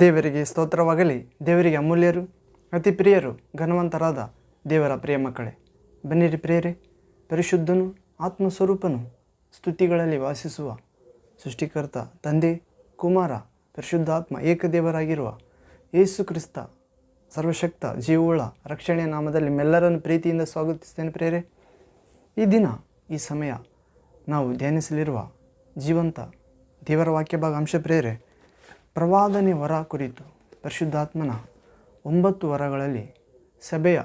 ದೇವರಿಗೆ ಸ್ತೋತ್ರವಾಗಲಿ. ದೇವರಿಗೆ ಅಮೂಲ್ಯರು, ಅತಿ ಪ್ರಿಯರು, ಘನವಂತರಾದ ದೇವರ ಪ್ರಿಯ ಮಕ್ಕಳೇ. ಬನ್ನಿರಿ ಪ್ರಿಯರೇ, ಪರಿಶುದ್ಧನು, ಆತ್ಮಸ್ವರೂಪನು, ಸ್ತುತಿಗಳಲ್ಲಿ ವಾಸಿಸುವ ಸೃಷ್ಟಿಕರ್ತ, ತಂದೆ, ಕುಮಾರ, ಪರಿಶುದ್ಧಾತ್ಮ, ಏಕದೇವರಾಗಿರುವ ಯೇಸು ಕ್ರಿಸ್ತ, ಸರ್ವಶಕ್ತ ಜೀವುಳ ರಕ್ಷಣೆಯ ನಾಮದಲ್ಲಿ ಮೆಲ್ಲರನ್ನು ಪ್ರೀತಿಯಿಂದ ಸ್ವಾಗತಿಸ್ತೇನೆ ಪ್ರೇರೆ ಈ ದಿನ, ಈ ಸಮಯ ನಾವು ಧ್ಯಾನಿಸಲಿರುವ ಜೀವಂತ ದೇವರ ವಾಕ್ಯ ಭಾಗ ಅಂಶ ಪ್ರೇರೆ ಪ್ರವಾದನೆ ವರ ಕುರಿತು ಪರಿಶುದ್ಧಾತ್ಮನ ಒಂಬತ್ತು ವರಗಳಲ್ಲಿ ಸಭೆಯ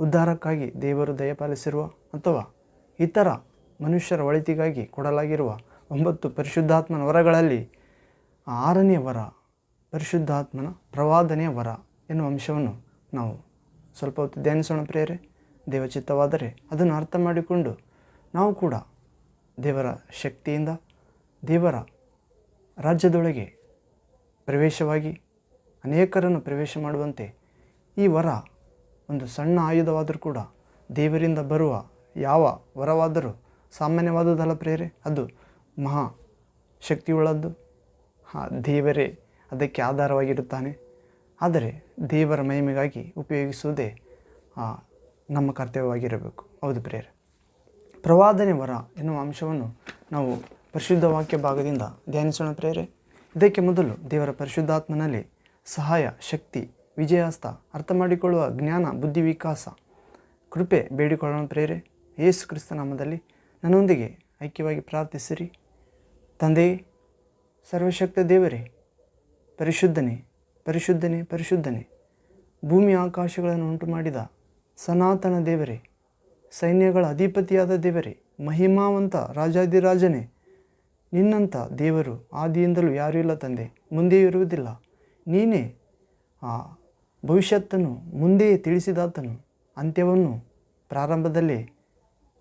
ಉದ್ಧಾರಕ್ಕಾಗಿ ದೇವರು ದಯಪಾಲಿಸಿರುವ ಅಥವಾ ಇತರ ಮನುಷ್ಯರ ಒಳಿತಿಗಾಗಿ ಕೊಡಲಾಗಿರುವ ಒಂಬತ್ತು ಪರಿಶುದ್ಧಾತ್ಮನ ವರಗಳಲ್ಲಿ ಆರನೇ ವರ, ಪರಿಶುದ್ಧಾತ್ಮನ ಪ್ರವಾದನೆಯ ವರ ಎನ್ನುವ ಅಂಶವನ್ನು ನಾವು ಸ್ವಲ್ಪ ಹೊತ್ತು ಧ್ಯಾನಿಸೋಣ ಪ್ರೇರೆ ದೇವಚಿತ್ತವಾದರೆ ಅದನ್ನು ಅರ್ಥ ಮಾಡಿಕೊಂಡು ನಾವು ಕೂಡ ದೇವರ ಶಕ್ತಿಯಿಂದ ದೇವರ ರಾಜ್ಯದೊಳಗೆ ಪ್ರವೇಶವಾಗಿ ಅನೇಕರನ್ನು ಪ್ರವೇಶ ಮಾಡುವಂತೆ ಈ ವರ ಒಂದು ಸಣ್ಣ ಆಯುಧವಾದರೂ ಕೂಡ ದೇವರಿಂದ ಬರುವ ಯಾವ ವರವಾದರೂ ಸಾಮಾನ್ಯವಾದುದಲ್ಲ ಪ್ರೇರೆ ಅದು ಮಹಾ ಶಕ್ತಿಯುಳ್ಳದ್ದು. ಆ ದೇವರೇ ಅದಕ್ಕೆ ಆಧಾರವಾಗಿರುತ್ತಾನೆ. ಆದರೆ ದೇವರ ಮಹಿಮೆಗಾಗಿ ಉಪಯೋಗಿಸುವುದೇ ನಮ್ಮ ಕರ್ತವ್ಯವಾಗಿರಬೇಕು. ಹೌದು ಪ್ರೇರೆ ಪ್ರವಾದನೆ ವರ ಎನ್ನುವ ಅಂಶವನ್ನು ನಾವು ಪರಿಶುದ್ಧ ವಾಕ್ಯ ಭಾಗದಿಂದ ಧ್ಯಾನಿಸೋಣ ಪ್ರೇರೆ ಇದಕ್ಕೆ ಮೊದಲು ದೇವರ ಪರಿಶುದ್ಧಾತ್ಮನಲ್ಲಿ ಸಹಾಯ, ಶಕ್ತಿ ವಿಜಯಾಸ್ತ ಅರ್ಥ ಮಾಡಿಕೊಳ್ಳುವ ಜ್ಞಾನ, ಬುದ್ಧಿ ವಿಕಾಸ, ಕೃಪೆ ಬೇಡಿಕೊಳ್ಳೋಣ ಪ್ರೇರೆ. ಯೇಸು ಕ್ರಿಸ್ತ ನಾಮದಲ್ಲಿ ನನ್ನೊಂದಿಗೆ ಐಕ್ಯವಾಗಿ ಪ್ರಾರ್ಥಿಸಿರಿ. ತಂದೆಯೇ ಸರ್ವಶಕ್ತ ದೇವರೇ, ಪರಿಶುದ್ಧನೇ ಪರಿಶುದ್ಧನೇ ಪರಿಶುದ್ಧನೇ, ಭೂಮಿ ಆಕಾಶಗಳನ್ನು ಉಂಟು ಮಾಡಿದ ಸನಾತನ ದೇವರೇ, ಸೈನ್ಯಗಳ ಅಧಿಪತಿಯಾದ ದೇವರೇ, ಮಹಿಮಾವಂತ ರಾಜಾದಿರಾಜನೇ ನಿನ್ನಂಥ ದೇವರು ಆದಿಯಿಂದಲೂ ಯಾರೂ ಇಲ್ಲ ತಂದೆ ಮುಂದೆ ಇರುವುದಿಲ್ಲ. ನೀನೇ ಆ ಭವಿಷ್ಯತ್ತನ್ನು ಮುಂದೆಯೇ ತಿಳಿಸಿದಾತನು, ಅಂತ್ಯವನ್ನು ಪ್ರಾರಂಭದಲ್ಲೇ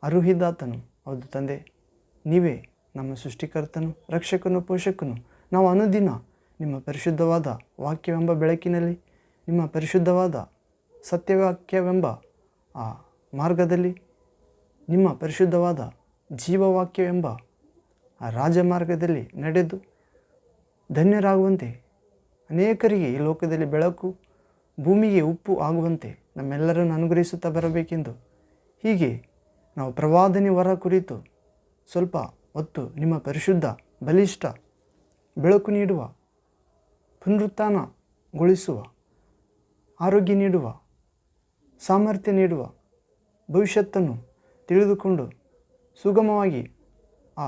ಅರುಹಿದಾತನು. ಹೌದು ತಂದೆ, ನೀವೇ ನಮ್ಮ ಸೃಷ್ಟಿಕರ್ತನು, ರಕ್ಷಕನು, ಪೋಷಕನು. ನಾವು ಅನುದಿನ ನಿಮ್ಮ ಪರಿಶುದ್ಧವಾದ ವಾಕ್ಯವೆಂಬ ಬೆಳಕಿನಲ್ಲಿ, ನಿಮ್ಮ ಪರಿಶುದ್ಧವಾದ ಸತ್ಯವಾಕ್ಯವೆಂಬ ಆ ಮಾರ್ಗದಲ್ಲಿ, ನಿಮ್ಮ ಪರಿಶುದ್ಧವಾದ ಜೀವವಾಕ್ಯವೆಂಬ ಆ ರಾಜಮಾರ್ಗದಲ್ಲಿ ನಡೆದು ಧನ್ಯರಾಗುವಂತೆ, ಅನೇಕರಿಗೆ ಈ ಲೋಕದಲ್ಲಿ ಬೆಳಕು, ಭೂಮಿಗೆ ಉಪ್ಪು ಆಗುವಂತೆ ನಮ್ಮೆಲ್ಲರನ್ನು ಅನುಗ್ರಹಿಸುತ್ತಾ ಬರಬೇಕೆಂದು. ಹೀಗೆ ನಾವು ಪ್ರವಾದನೆ ವರ ಕುರಿತು ಸ್ವಲ್ಪ ಹೊತ್ತು ನಿಮ್ಮ ಪರಿಶುದ್ಧ, ಬಲಿಷ್ಠ ಬೆಳಕು ನೀಡುವ, ಪುನರುತ್ಥಾನಗೊಳಿಸುವ, ಆರೋಗ್ಯ ನೀಡುವ, ಸಾಮರ್ಥ್ಯ ನೀಡುವ ಭವಿಷ್ಯತ್ತನ್ನು ತಿಳಿದುಕೊಂಡು ಸುಗಮವಾಗಿ ಆ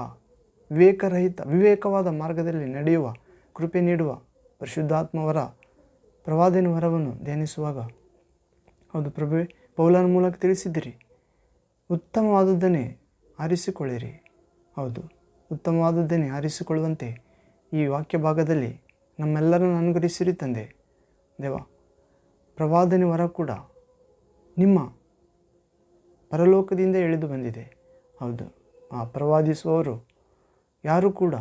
ವಿವೇಕರಹಿತ, ವಿವೇಕವಾದ ಮಾರ್ಗದಲ್ಲಿ ನಡೆಯುವ, ಕೃಪೆ ನೀಡುವ ಪರಿಶುದ್ಧಾತ್ಮವರ ಪ್ರವಾದಿನ ವರವನ್ನು ಧ್ಯಾನಿಸುವಾಗ. ಹೌದು ಪ್ರಭು ಪೌಲನ ಮೂಲಕ ತಿಳಿಸಿದ್ದೀರಿ. ಉತ್ತಮವಾದದ್ದನ್ನೇ ಆರಿಸಿಕೊಳ್ಳಿರಿ. ಹೌದು, ಉತ್ತಮವಾದದ್ದನ್ನೇ ಆರಿಸಿಕೊಳ್ಳುವಂತೆ ಈ ವಾಕ್ಯ ಭಾಗದಲ್ಲಿ ನಮ್ಮೆಲ್ಲರನ್ನು ಅನುಗ್ರಹಿಸಿರಿ ತಂದೆ. ದೇವ, ಪ್ರವಾದನೆ ವರ ಕೂಡ ನಿಮ್ಮ ಪರಲೋಕದಿಂದ ಇಳಿದು ಬಂದಿದೆ. ಹೌದು, ಆ ಪ್ರವಾದಿಸುವವರು ಯಾರೂ ಕೂಡ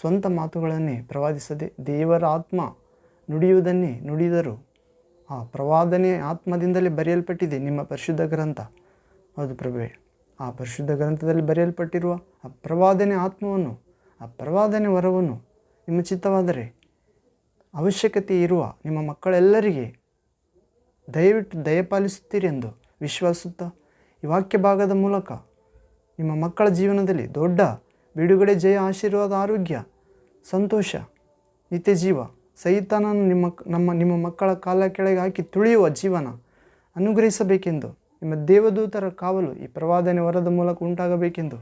ಸ್ವಂತ ಮಾತುಗಳನ್ನೇ ಪ್ರವಾದಿಸದೆ ದೇವರ ಆತ್ಮ ನುಡಿಯುವುದನ್ನೇ ನುಡಿದರು ಆ ಪ್ರವಾದನೆ ಆತ್ಮದಿಂದಲೇ ಬರೆಯಲ್ಪಟ್ಟಿದೆ ನಿಮ್ಮ ಪರಿಶುದ್ಧ ಗ್ರಂಥ. ಹೌದು ಪ್ರಭುವೆ, ಆ ಪರಿಶುದ್ಧ ಗ್ರಂಥದಲ್ಲಿ ಬರೆಯಲ್ಪಟ್ಟಿರುವ ಆ ಪ್ರವಾದನೆ ಆತ್ಮವನ್ನು, ಆ ಪ್ರವಾದನೆ ವರವನ್ನು ನಿಮ್ಮ ಚಿತ್ತವಾದರೆ ಅವಶ್ಯಕತೆ ಇರುವ ನಿಮ್ಮ ಮಕ್ಕಳೆಲ್ಲರಿಗೆ ದಯವಿಟ್ಟು ದಯಪಾಲಿಸುತ್ತೀರಿ ಎಂದು ವಿಶ್ವಾಸುತ್ತಾ ಈ ವಾಕ್ಯ ಭಾಗದ ಮೂಲಕ ನಿಮ್ಮ ಮಕ್ಕಳ ಜೀವನದಲ್ಲಿ ದೊಡ್ಡ ಬಿಡುಗಡೆ ಜಯ, ಆಶೀರ್ವಾದ, ಆರೋಗ್ಯ, ಸಂತೋಷ, ನಿತ್ಯ ಜೀವ. ಸೈತಾನನ್ನು ನಿಮ್ಮ ನಮ್ಮ, ನಿಮ್ಮ ಮಕ್ಕಳ ಕಾಲ ಕೆಳಗೆ ಹಾಕಿ ತುಳಿಯುವ ಜೀವನ ಅನುಗ್ರಹಿಸಬೇಕೆಂದು, ನಿಮ್ಮ ದೇವದೂತರ ಕಾವಲು ಈ ಪ್ರವಾದನೆ ವರದ ಮೂಲಕ ಉಂಟಾಗಬೇಕೆಂದು.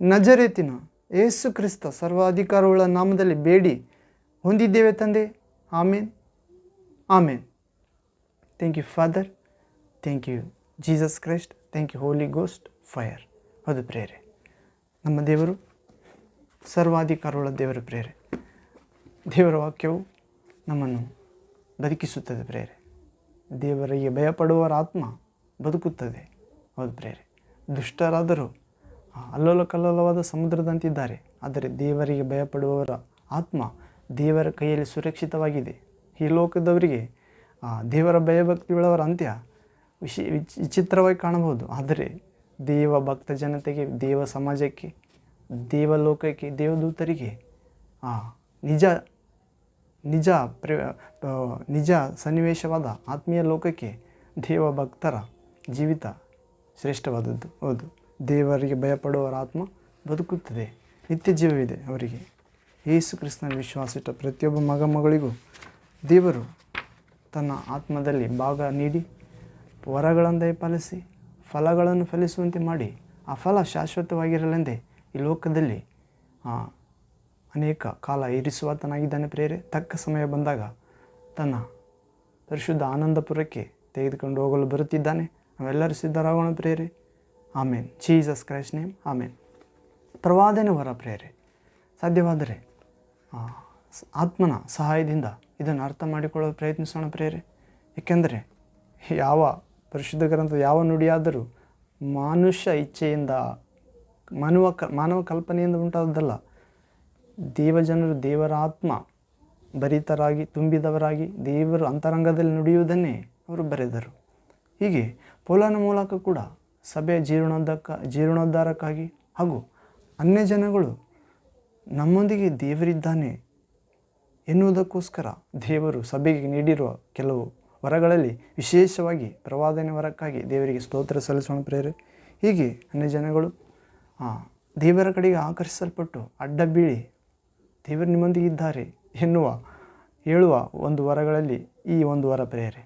ನಜರೇತಿನ ಏಸು ಕ್ರಿಸ್ತ ಸರ್ವಾಧಿಕಾರವುಳ್ಳ ನಾಮದಲ್ಲಿ ಬೇಡಿ, ಹೊಂದಿದ್ದೇವೆ ತಂದೆ. Amen. Amen. Thank you father thank you Jesus Christ thank you Holy Ghost fire ಅದು ಪ್ರೇರೆ. ನಮ್ಮ ದೇವರು ಸರ್ವಾಧಿಕಾರವುಳ್ಳ ದೇವರ ಪ್ರೇರೆ. ದೇವರ ವಾಕ್ಯವು ನಮ್ಮನ್ನು ಬದುಕಿಸುತ್ತದೆ ಪ್ರೇರೆ. ದೇವರಿಗೆ ಭಯಪಡುವವರ ಆತ್ಮ ಬದುಕುತ್ತದೆ, ಹೌದು ಪ್ರೇರೆ. ದುಷ್ಟರಾದರೂ ಅಲ್ಲೊಲ ಕಲ್ಲೋಲವಾದ ಸಮುದ್ರದಂತಿದ್ದಾರೆ. ಆದರೆ ದೇವರಿಗೆ ಭಯಪಡುವವರ ಆತ್ಮ ದೇವರ ಕೈಯಲ್ಲಿ ಸುರಕ್ಷಿತವಾಗಿದೆ. ಈ ಲೋಕದವರಿಗೆ ದೇವರ ಭಯಭಕ್ತಿಯುಳ್ಳವರ ಅಂತ್ಯ ವಿಶಿ ವಿಚ್- ವಿಚಿತ್ರವಾಗಿ ಕಾಣಬಹುದು. ಆದರೆ ದೇವ ಭಕ್ತ ಜನತೆಗೆ, ದೇವ ಸಮಾಜಕ್ಕೆ ದೇವಲೋಕಕ್ಕೆ, ದೇವದೂತರಿಗೆ, ಆ, ನಿಜ ನಿಜ ಪ್ರ ನಿಜ ಸನ್ನಿವೇಶವಾದ ಆತ್ಮೀಯ ಲೋಕಕ್ಕೆ ದೇವ ಭಕ್ತರ ಜೀವಿತ ಶ್ರೇಷ್ಠವಾದದ್ದು. ಹೌದು. ದೇವರಿಗೆ ಭಯಪಡುವವರ ಆತ್ಮ ಬದುಕುತ್ತದೆ. ನಿತ್ಯ ಜೀವವಿದೆ ಅವರಿಗೆ. ಯೇಸು ಕ್ರಿಸ್ತನ ವಿಶ್ವಾಸಿಟ್ಟ ಪ್ರತಿಯೊಬ್ಬ ಮಗ ಮಗಳಿಗೂ ದೇವರು ತನ್ನ ಆತ್ಮದಲ್ಲಿ ಭಾಗ ನೀಡಿ, ವರಗಳನ್ನು ದಯಪಾಲಿಸಿ ಫಲಗಳನ್ನು ಫಲಿಸುವಂತೆ ಮಾಡಿ, ಆ ಫಲ ಶಾಶ್ವತವಾಗಿರಲೆಂದೇ ಈ ಲೋಕದಲ್ಲಿ ಅನೇಕ ಕಾಲ ಇರಿಸುವಾತನಾಗಿದ್ದಾನೆ ಪ್ರೇರೆ ತಕ್ಕ ಸಮಯ ಬಂದಾಗ ತನ್ನ ಪರಿಶುದ್ಧ ಆನಂದಪುರಕ್ಕೆ ತೆಗೆದುಕೊಂಡು ಹೋಗಲು ಬರುತ್ತಿದ್ದಾನೆ. ನಾವೆಲ್ಲರೂ ಸಿದ್ಧರಾಗೋಣ prayer amen. Jesus Christ name. Amen. ಪ್ರವಾದನೆ ವರ ಪ್ರೇರೆ ಸಾಧ್ಯವಾದರೆ ಆತ್ಮನ ಸಹಾಯದಿಂದ ಇದನ್ನು ಅರ್ಥ ಮಾಡಿಕೊಳ್ಳಲು ಪ್ರಯತ್ನಿಸೋಣ ಪ್ರೇರೆ ಏಕೆಂದರೆ, ಯಾವ ಪರಿಶುದ್ಧ ಗ್ರಂಥ, ಯಾವ ನುಡಿಯಾದರೂ ಮನುಷ್ಯ ಇಚ್ಛೆಯಿಂದ ಮಾನವ ಕ, ಮಾನವ ಕಲ್ಪನೆಯಿಂದ ಉಂಟಾದದ್ದಲ್ಲ. ದೇವಜನರು ದೇವರ ಆತ್ಮ, ಭರಿತರಾಗಿ, ತುಂಬಿದವರಾಗಿ ದೇವರು ಅಂತರಂಗದಲ್ಲಿ ನುಡಿಯುವುದನ್ನೇ ಅವರು ಬರೆದರು. ಹೀಗೆ ಪೋಲನ ಮೂಲಕ ಕೂಡ ಸಭೆಯ ಜೀರ್ಣೋದ್ಧಕ್ಕ ಜೀರ್ಣೋದ್ಧಾರಕ್ಕಾಗಿ ಹಾಗೂ ಅನ್ಯ ಜನಗಳು ನಮ್ಮೊಂದಿಗೆ ದೇವರಿದ್ದಾನೆ ಎನ್ನುವುದಕ್ಕೋಸ್ಕರ ದೇವರು ಸಭೆಗೆ ನೀಡಿರುವ ಕೆಲವು ವರಗಳಲ್ಲಿ ವಿಶೇಷವಾಗಿ ಪ್ರವಾದನೆ ವರಕ್ಕಾಗಿ ದೇವರಿಗೆ ಸ್ತೋತ್ರ ಸಲ್ಲಿಸೋಣ ಪ್ರೇರೆ ಹೀಗೆ ಅನ್ಯ ಜನಗಳು ದೇವರ ಕಡೆಗೆ ಆಕರ್ಷಿಸಲ್ಪಟ್ಟು ಅಡ್ಡ ಬೀಳಿ ದೇವರು ನಿಮ್ಮೊಂದಿಗೆ ಇದ್ದಾರೆ ಎನ್ನುವ, ಹೇಳುವ ಒಂದು ವರಗಳಲ್ಲಿ ಈ ಒಂದು ವರ ಪ್ರೇರೆ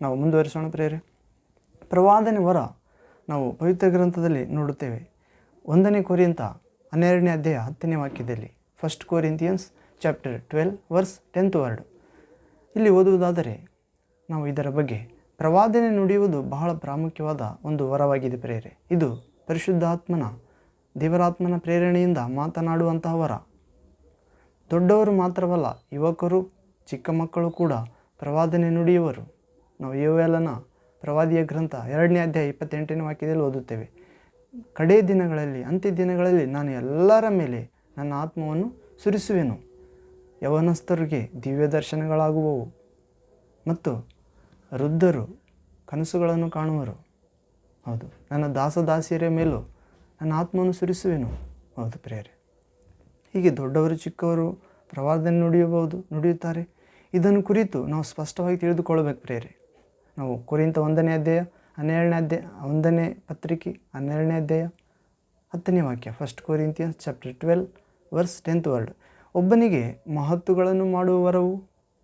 ನಾವು ಮುಂದುವರಿಸೋಣ ಪ್ರೇರೆ ಪ್ರವಾದನೆ ವರ ನಾವು ಪವಿತ್ರ ಗ್ರಂಥದಲ್ಲಿ ನೋಡುತ್ತೇವೆ. ಒಂದನೇ ಕೊರಿಯಂತ ಹನ್ನೆರಡನೇ ಅಧ್ಯಾಯ ಹತ್ತನೇ ವಾಕ್ಯದಲ್ಲಿ first Corinthians chapter twelve verse tenth word ಇಲ್ಲಿ ಓದುವುದಾದರೆ, ನಾವು ಇದರ ಬಗ್ಗೆ ಪ್ರವಾದನೆ ನುಡಿಯುವುದು ಬಹಳ ಪ್ರಾಮುಖ್ಯವಾದ ಒಂದು ವರವಾಗಿದೆ ಪ್ರೇರೆ ಇದು ಪರಿಶುದ್ಧಾತ್ಮನ ದೇವರಾತ್ಮನ ಪ್ರೇರಣೆಯಿಂದ ಮಾತನಾಡುವಂತಹವರ. ದೊಡ್ಡವರು ಮಾತ್ರವಲ್ಲ, ಯುವಕರು, ಚಿಕ್ಕ ಮಕ್ಕಳು ಕೂಡ ಪ್ರವಾದನೆ ನುಡಿಯುವರು. ನಾವು ಯೋವೆಲನ ಪ್ರವಾದಿಯ ಗ್ರಂಥ ಎರಡನೇ ಅಧ್ಯಾಯ ಇಪ್ಪತ್ತೆಂಟನೇ ವಾಕ್ಯದಲ್ಲಿ ಓದುತ್ತೇವೆ. ಕಡೇ ದಿನಗಳಲ್ಲಿ, ಅಂತ್ಯ ದಿನಗಳಲ್ಲಿ ನಾನು ಎಲ್ಲರ ಮೇಲೆ ನನ್ನ ಆತ್ಮವನ್ನು ಸುರಿಸುವೆನು. ಯವನಸ್ಥರಿಗೆ ದಿವ್ಯ ದರ್ಶನಗಳಾಗುವವು ಮತ್ತು ವೃದ್ಧರು ಕನಸುಗಳನ್ನು ಕಾಣುವರು. ಹೌದು, ನನ್ನ ದಾಸದಾಸಿಯರ ಮೇಲೂ ನನ್ನ ಆತ್ಮವನ್ನು ಸುರಿಸುವೆನು, ಹೌದು ಪ್ರೇರೆ ಹೀಗೆ ದೊಡ್ಡವರು ಚಿಕ್ಕವರು ಪ್ರವಾದನೆ ನುಡಿಯಬಹುದು, ನುಡಿಯುತ್ತಾರೆ. ಇದನ್ನು ಕುರಿತು ನಾವು ಸ್ಪಷ್ಟವಾಗಿ ತಿಳಿದುಕೊಳ್ಳಬೇಕು ಪ್ರೇರೆ ನಾವು ಕುರಿತ ಒಂದನೇ ಅಧ್ಯಾಯ, ಹನ್ನೆರಡನೇ ಅಧ್ಯಾಯ, ಒಂದನೇ ಪತ್ರಿಕೆ, ಹನ್ನೆರಡನೇ ಅಧ್ಯಾಯ, ಹತ್ತನೇ ವಾಕ್ಯ first Corinthian chapter twelve verse tenth word ಒಬ್ಬನಿಗೆ ಮಹತ್ತುಗಳನ್ನು ಮಾಡುವ ವರವು,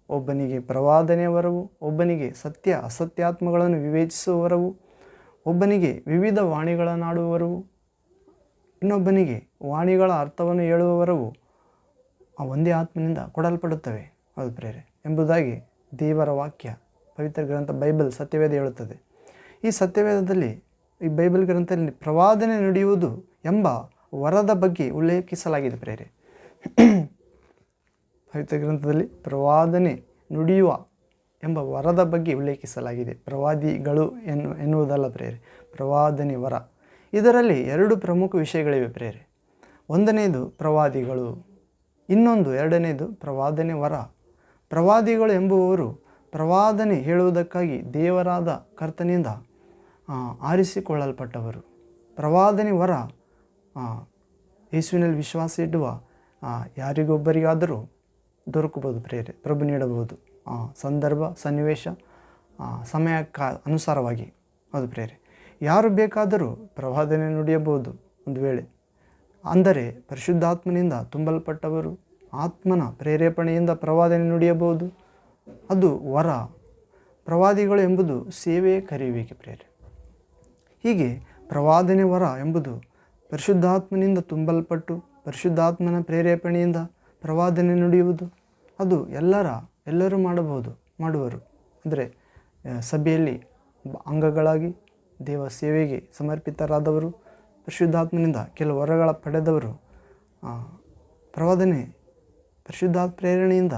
ಒಬ್ಬನಿಗೆ ಪ್ರವಾದನೆಯ ವರವು, ಒಬ್ಬನಿಗೆ ಸತ್ಯ ಅಸತ್ಯಾತ್ಮಗಳನ್ನು ವಿವೇಚಿಸುವ ವರವು, ಒಬ್ಬನಿಗೆ ವಿವಿಧ ವಾಣಿಗಳನ್ನಾಡುವ ವರವು ಇನ್ನೊಬ್ಬನಿಗೆ ವಾಣಿಗಳ ಅರ್ಥವನ್ನು ಹೇಳುವವರವು ಆ ಒಂದೇ ಆತ್ಮನಿಂದ ಕೊಡಲ್ಪಡುತ್ತವೆ ಅದು ಪ್ರೇರೆ ಎಂಬುದಾಗಿ ದೇವರ ವಾಕ್ಯ, ಪವಿತ್ರ ಗ್ರಂಥ, ಬೈಬಲ್ ಸತ್ಯವೇದ ಹೇಳುತ್ತದೆ. ಈ ಸತ್ಯವೇದದಲ್ಲಿ, ಈ ಬೈಬಲ್ ಗ್ರಂಥದಲ್ಲಿ ಪ್ರವಾದನೆ ನುಡಿಯುವುದು ಎಂಬ ವರದ ಬಗ್ಗೆ ಉಲ್ಲೇಖಿಸಲಾಗಿದೆ ಪ್ರೇರೆ ಪವಿತ್ರ ಗ್ರಂಥದಲ್ಲಿ ಪ್ರವಾದನೆ ನುಡಿಯುವ ಎಂಬ ವರದ ಬಗ್ಗೆ ಉಲ್ಲೇಖಿಸಲಾಗಿದೆ. ಪ್ರವಾದಿಗಳು ಎನ್ನು, ಎನ್ನುವುದಲ್ಲ ಪ್ರೇರೆ ಪ್ರವಾದನೆ ವರ. ಇದರಲ್ಲಿ ಎರಡು ಪ್ರಮುಖ ವಿಷಯಗಳಿವೆ ಪ್ರೇರೆ. ಒಂದನೇದು ಪ್ರವಾದಿಗಳು, ಇನ್ನೊಂದು ಎರಡನೇದು ಪ್ರವಾದನೆ ವರ. ಪ್ರವಾದಿಗಳು ಎಂಬುವವರು ಪ್ರವಾದನೆ ಹೇಳುವುದಕ್ಕಾಗಿ ದೇವರಾದ ಕರ್ತನಿಂದ ಆರಿಸಿಕೊಳ್ಳಲ್ಪಟ್ಟವರು. ಪ್ರವಾದನೆ ವರ ಯೇಸುವಿನಲ್ಲಿ ವಿಶ್ವಾಸ ಇಡುವ ಯಾರಿಗೊಬ್ಬರಿಗಾದರೂ ದೊರಕಬಹುದು ಪ್ರೇರೆ. ಪ್ರಭು ನೀಡಬಹುದು ಸಂದರ್ಭ, ಸನ್ನಿವೇಶ ಸಮಯಕ್ಕ ಅನುಸಾರವಾಗಿ. ಅದು ಪ್ರೇರೆ. ಯಾರು ಬೇಕಾದರೂ ಪ್ರವಾದನೆ ನುಡಿಯಬಹುದು. ಒಂದು ವೇಳೆ ಅಂದರೆ ಪರಿಶುದ್ಧಾತ್ಮನಿಂದ ತುಂಬಲ್ಪಟ್ಟವರು ಆತ್ಮನ ಪ್ರೇರೇಪಣೆಯಿಂದ ಪ್ರವಾದನೆ ನುಡಿಯಬಹುದು. ಅದು ವರ. ಪ್ರವಾದಿಗಳು ಎಂಬುದು ಸೇವೆ ಕರೆಯುವಿಕೆ ಪ್ರೇರೆ ಹೀಗೆ ಪ್ರವಾದನೆ ವರ ಎಂಬುದು ಪರಿಶುದ್ಧಾತ್ಮನಿಂದ ತುಂಬಲ್ಪಟ್ಟು ಪರಿಶುದ್ಧಾತ್ಮನ ಪ್ರೇರೇಪಣೆಯಿಂದ ಪ್ರವಾದನೆ ನುಡಿಯುವುದು. ಅದು ಎಲ್ಲರ, ಎಲ್ಲರೂ ಮಾಡಬಹುದು, ಮಾಡುವರು. ಅಂದರೆ ಸಭೆಯಲ್ಲಿ ಅಂಗಗಳಾಗಿ ದೇವ ಸೇವೆಗೆ ಸಮರ್ಪಿತರಾದವರು, ಪರಿಶುದ್ಧಾತ್ಮನಿಂದ ಕೆಲವು ವರಗಳ ಪಡೆದವರು ಪ್ರವಾದನೆ ಪರಿಶುದ್ಧಾತ್ಮ ಪ್ರೇರಣೆಯಿಂದ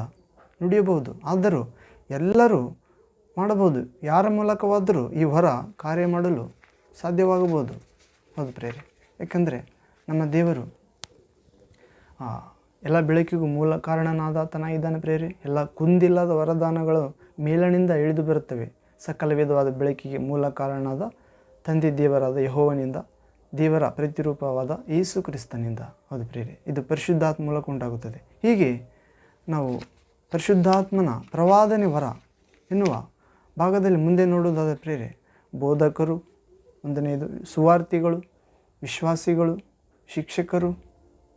ನುಡಿಯಬಹುದು. ಆದರೂ ಎಲ್ಲರೂ ಮಾಡಬಹುದು. ಯಾರ ಮೂಲಕವಾದರೂ ಈ ವರ ಕಾರ್ಯ ಮಾಡಲು ಸಾಧ್ಯವಾಗಬಹುದು. ಹೌದು ಪ್ರೇರೆ ಯಾಕಂದರೆ ನಮ್ಮ ದೇವರು ಎಲ್ಲ ಬೆಳಕಿಗೂ ಮೂಲ ಕಾರಣನಾದಾತನಾಗಿದ್ದಾನೆ ಪ್ರೇರೆ ಎಲ್ಲ ಕುಂದಿಲ್ಲದ ವರದಾನಗಳು ಮೇಲಣಿಂದ ಇಳಿದು ಬರುತ್ತವೆ. ಸಕಲ ವಿಧವಾದ ಬೆಳಕಿಗೆ ಮೂಲ ಕಾರಣನಾದ ತಂದೆ ದೇವರಾದ ಯಹೋವನಿಂದ, ದೇವರ ಪ್ರತಿರೂಪವಾದ ಯೇಸು ಕ್ರಿಸ್ತನಿಂದ, ಹೌದು ಪ್ರೇರೆ ಇದು ಪರಿಶುದ್ಧಾತ್ಮ ಮೂಲಕ ಉಂಟಾಗುತ್ತದೆ. ಹೀಗೆ ನಾವು ಪರಿಶುದ್ಧಾತ್ಮನ ಪ್ರವಾದನೆ ವರ ಎನ್ನುವ ಭಾಗದಲ್ಲಿ ಮುಂದೆ ನೋಡುವುದಾದ ಪ್ರೇರೆ ಬೋಧಕರು, ಒಂದನೆಯದು ಸುವಾರ್ತಿಗಳು, ವಿಶ್ವಾಸಿಗಳು, ಶಿಕ್ಷಕರು,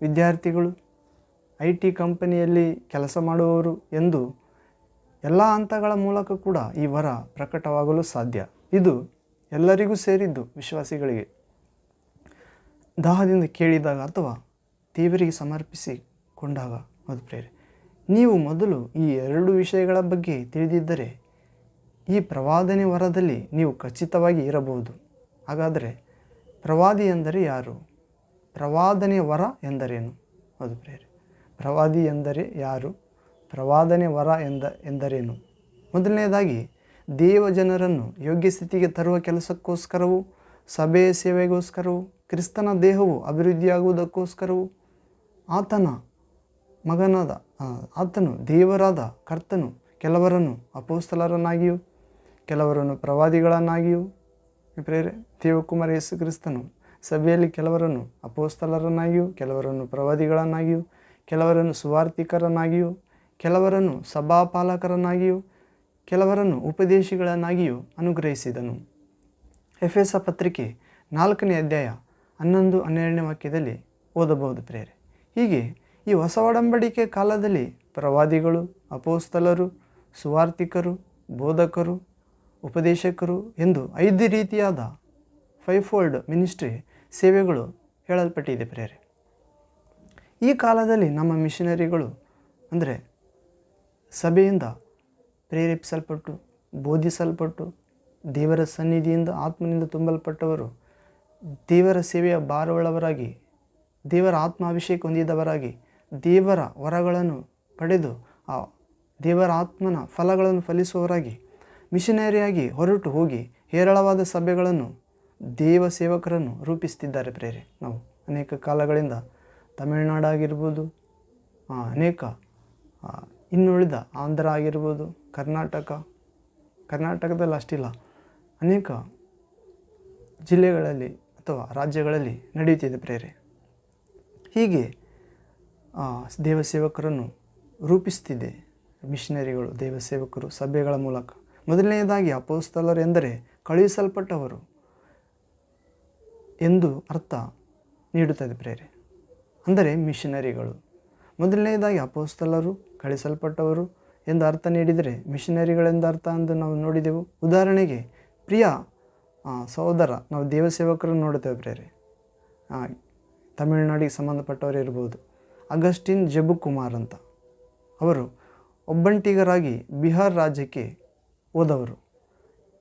ವಿದ್ಯಾರ್ಥಿಗಳು, ಐ ಟಿ ಕಂಪನಿಯಲ್ಲಿ ಕೆಲಸ ಮಾಡುವವರು ಎಂದು ಎಲ್ಲ ಹಂತಗಳ ಮೂಲಕ ಕೂಡ ಈ ವರ ಪ್ರಕಟವಾಗಲು ಸಾಧ್ಯ. ಇದು ಎಲ್ಲರಿಗೂ ಸೇರಿದ್ದು ವಿಶ್ವಾಸಿಗಳಿಗೆ. ದಾಹದಿಂದ ಕೇಳಿದಾಗ ಅಥವಾ ದೇವರಿಗೆ ಸಮರ್ಪಿಸಿಕೊಂಡಾಗ ಅದು ಪ್ರೇರೆ ನೀವು ಮೊದಲು ಈ ಎರಡು ವಿಷಯಗಳ ಬಗ್ಗೆ ತಿಳಿದಿದ್ದರೆ ಈ ಪ್ರವಾದನೆ ವರದಲ್ಲಿ ನೀವು ಖಚಿತವಾಗಿ ಇರಬಹುದು. ಹಾಗಾದರೆ ಪ್ರವಾದಿ ಎಂದರೆ ಯಾರು? ಪ್ರವಾದನೆ ವರ ಎಂದರೇನು ಅದು ಪ್ರೇರೆ ಪ್ರವಾದಿ ಎಂದರೆ ಯಾರು? ಪ್ರವಾದನೆ ವರ ಎಂದ, ಎಂದರೇನು? ಮೊದಲನೇದಾಗಿ ದೇವ ಜನರನ್ನು ಯೋಗ್ಯ ಸ್ಥಿತಿಗೆ ತರುವ ಕೆಲಸಕ್ಕೋಸ್ಕರವೂ, ಸಭೆಯ ಸೇವೆಗೋಸ್ಕರವೂ, ಕ್ರಿಸ್ತನ ದೇಹವು ಅಭಿವೃದ್ಧಿಯಾಗುವುದಕ್ಕೋಸ್ಕರವೂ ಆತನ ಮಗನಾದ ಆತನು ದೇವರಾದ ಕರ್ತನು ಕೆಲವರನ್ನು ಅಪೋಸ್ತಲರನ್ನಾಗಿಯೂ, ಕೆಲವರನ್ನು ಪ್ರವಾದಿಗಳನ್ನಾಗಿಯೂ ಪ್ರೇರೆ ದೇವಕುಮಾರ ಯೇಸು ಕ್ರಿಸ್ತನು ಸಭೆಯಲ್ಲಿ ಕೆಲವರನ್ನು ಅಪೋಸ್ತಲರನ್ನಾಗಿಯೂ, ಕೆಲವರನ್ನು ಪ್ರವಾದಿಗಳನ್ನಾಗಿಯೂ, ಕೆಲವರನ್ನು ಸುವಾರ್ಥಿಕರನ್ನಾಗಿಯೂ ಕೆಲವರನ್ನು ಸಭಾಪಾಲಕರನ್ನಾಗಿಯೂ ಕೆಲವರನ್ನು ಉಪದೇಶಿಗಳನ್ನಾಗಿಯೂ ಅನುಗ್ರಹಿಸಿದನು. ಎಫೆಸ ಪತ್ರಿಕೆ ನಾಲ್ಕನೇ ಅಧ್ಯಾಯ ಹನ್ನೊಂದು ಹನ್ನೆರಡನೇ ವಾಕ್ಯದಲ್ಲಿ ಓದಬಹುದು ಪ್ರೇರೆ. ಹೀಗೆ ಈ ಹೊಸ ಒಡಂಬಡಿಕೆ ಕಾಲದಲ್ಲಿ ಪ್ರವಾದಿಗಳು, ಅಪೋಸ್ತಲರು, ಸುವಾರ್ತಿಕರು, ಬೋಧಕರು, ಉಪದೇಶಕರು ಎಂದು ಐದು ರೀತಿಯಾದ ಫೈವ್ ಫೋಲ್ಡ್ ಮಿನಿಸ್ಟ್ರಿ ಸೇವೆಗಳು ಹೇಳಲ್ಪಟ್ಟಿದೆ ಪ್ರೇರೆ. ಈ ಕಾಲದಲ್ಲಿ ನಮ್ಮ ಮಿಷನರಿಗಳು ಅಂದರೆ ಸಭೆಯಿಂದ ಪ್ರೇರೇಪಿಸಲ್ಪಟ್ಟು ಬೋಧಿಸಲ್ಪಟ್ಟು ದೇವರ ಸನ್ನಿಧಿಯಿಂದ ಆತ್ಮನಿಂದ ತುಂಬಲ್ಪಟ್ಟವರು ದೇವರ ಸೇವೆಯ ಭಾರವುಳ್ಳವರಾಗಿ ದೇವರ ಆತ್ಮಾಭಿಷೇಕ ಹೊಂದಿದವರಾಗಿ ದೇವರ ವರಗಳನ್ನು ಪಡೆದು ಆ ದೇವರ ಆತ್ಮನ ಫಲಗಳನ್ನು ಫಲಿಸುವವರಾಗಿ ಮಿಷನರಿಯಾಗಿ ಹೊರಟು ಹೋಗಿ ಹೇರಳವಾದ ಸಭೆಗಳನ್ನು ದೇವ ಸೇವಕರನ್ನು ರೂಪಿಸುತ್ತಿದ್ದಾರೆ ಪ್ರೇರೆ. ನಾವು ಅನೇಕ ಕಾಲಗಳಿಂದ ತಮಿಳುನಾಡಾಗಿರ್ಬೋದು ಆ, ಅನೇಕ ಇನ್ನುಳಿದ ಆಂಧ್ರ ಆಗಿರ್ಬೋದು ಕರ್ನಾಟಕ, ಕರ್ನಾಟಕದಲ್ಲಿ ಅಷ್ಟಿಲ್ಲ. ಅನೇಕ ಜಿಲ್ಲೆಗಳಲ್ಲಿ ಅಥವಾ ರಾಜ್ಯಗಳಲ್ಲಿ ನಡೆಯುತ್ತಿದೆ ಪ್ರೇರೆ. ಹೀಗೆ ದೇವಸೇವಕರನ್ನು ರೂಪಿಸ್ತಿದೆ ಮಿಷನರಿಗಳು, ದೇವಸೇವಕರು ಸಭೆಗಳ ಮೂಲಕ. ಮೊದಲನೆಯದಾಗಿ ಅಪೋಸ್ತಲರು ಎಂದರೆ ಕಳುಹಿಸಲ್ಪಟ್ಟವರು ಎಂದು ಅರ್ಥ ನೀಡುತ್ತದೆ ಪ್ರೇರೆ. ಅಂದರೆ ಮಿಷನರಿಗಳು. ಮೊದಲನೆಯದಾಗಿ ಅಪೋಸ್ತಲರು ಕಳಿಸಲ್ಪಟ್ಟವರು ಎಂದು ಅರ್ಥ ನೀಡಿದರೆ ಮಿಷನರಿಗಳೆಂದು ಅರ್ಥ ಎಂದು ನಾವು ನೋಡಿದೆವು. ಉದಾಹರಣೆಗೆ, ಪ್ರಿಯ ಸಹೋದರ, ನಾವು ದೇವಸೇವಕರನ್ನು ನೋಡುತ್ತೇವೆ ಪ್ರೇರೆ ತಮಿಳುನಾಡಿಗೆ ಸಂಬಂಧಪಟ್ಟವರು ಇರ್ಬೋದು. ಅಗಸ್ಟಿನ್ ಜಬು ಕುಮಾರ್ ಅಂತ. ಅವರು ಒಬ್ಬಂಟಿಗರಾಗಿ ಬಿಹಾರ್ ರಾಜ್ಯಕ್ಕೆ ಹೋದವರು.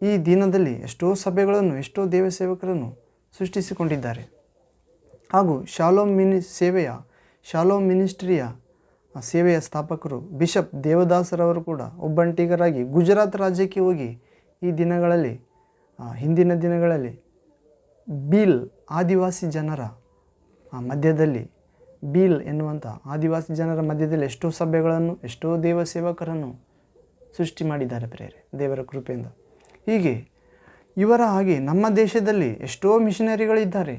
ಈ ದಿನದಲ್ಲಿ ಎಷ್ಟೋ ಸಭೆಗಳನ್ನು, ಎಷ್ಟೋ ದೇವಸೇವಕರನ್ನು ಸೃಷ್ಟಿಸಿಕೊಂಡಿದ್ದಾರೆ. ಹಾಗೂ ಶಾಲೋ ಮಿನಿ ಸೇವೆಯ ಶಾಲೋ ಮಿನಿಸ್ಟ್ರಿಯ ಸೇವೆಯ ಸ್ಥಾಪಕರು ಬಿಷಪ್ ದೇವದಾಸರವರು ಕೂಡ ಒಬ್ಬಂಟಿಗರಾಗಿ ಗುಜರಾತ್ ರಾಜ್ಯಕ್ಕೆ ಹೋಗಿ ಈ ದಿನಗಳಲ್ಲಿ ಹಿಂದಿನ ದಿನಗಳಲ್ಲಿ ಬೀಲ್ ಆದಿವಾಸಿ ಜನರ ಮಧ್ಯದಲ್ಲಿ ಬೀಲ್ ಎನ್ನುವಂಥ ಆದಿವಾಸಿ ಜನರ ಮಧ್ಯದಲ್ಲಿ ಎಷ್ಟೋ ಸಭೆಗಳನ್ನು, ಎಷ್ಟೋ ದೇವ ಸೇವಕರನ್ನು ಸೃಷ್ಟಿ ಮಾಡಿದ್ದಾರೆ ಪ್ರೇರೆ ದೇವರ ಕೃಪೆಯಿಂದ. ಹೀಗೆ ಇವರ ಹಾಗೆ ನಮ್ಮ ದೇಶದಲ್ಲಿ ಎಷ್ಟೋ ಮಿಷನರಿಗಳಿದ್ದಾರೆ,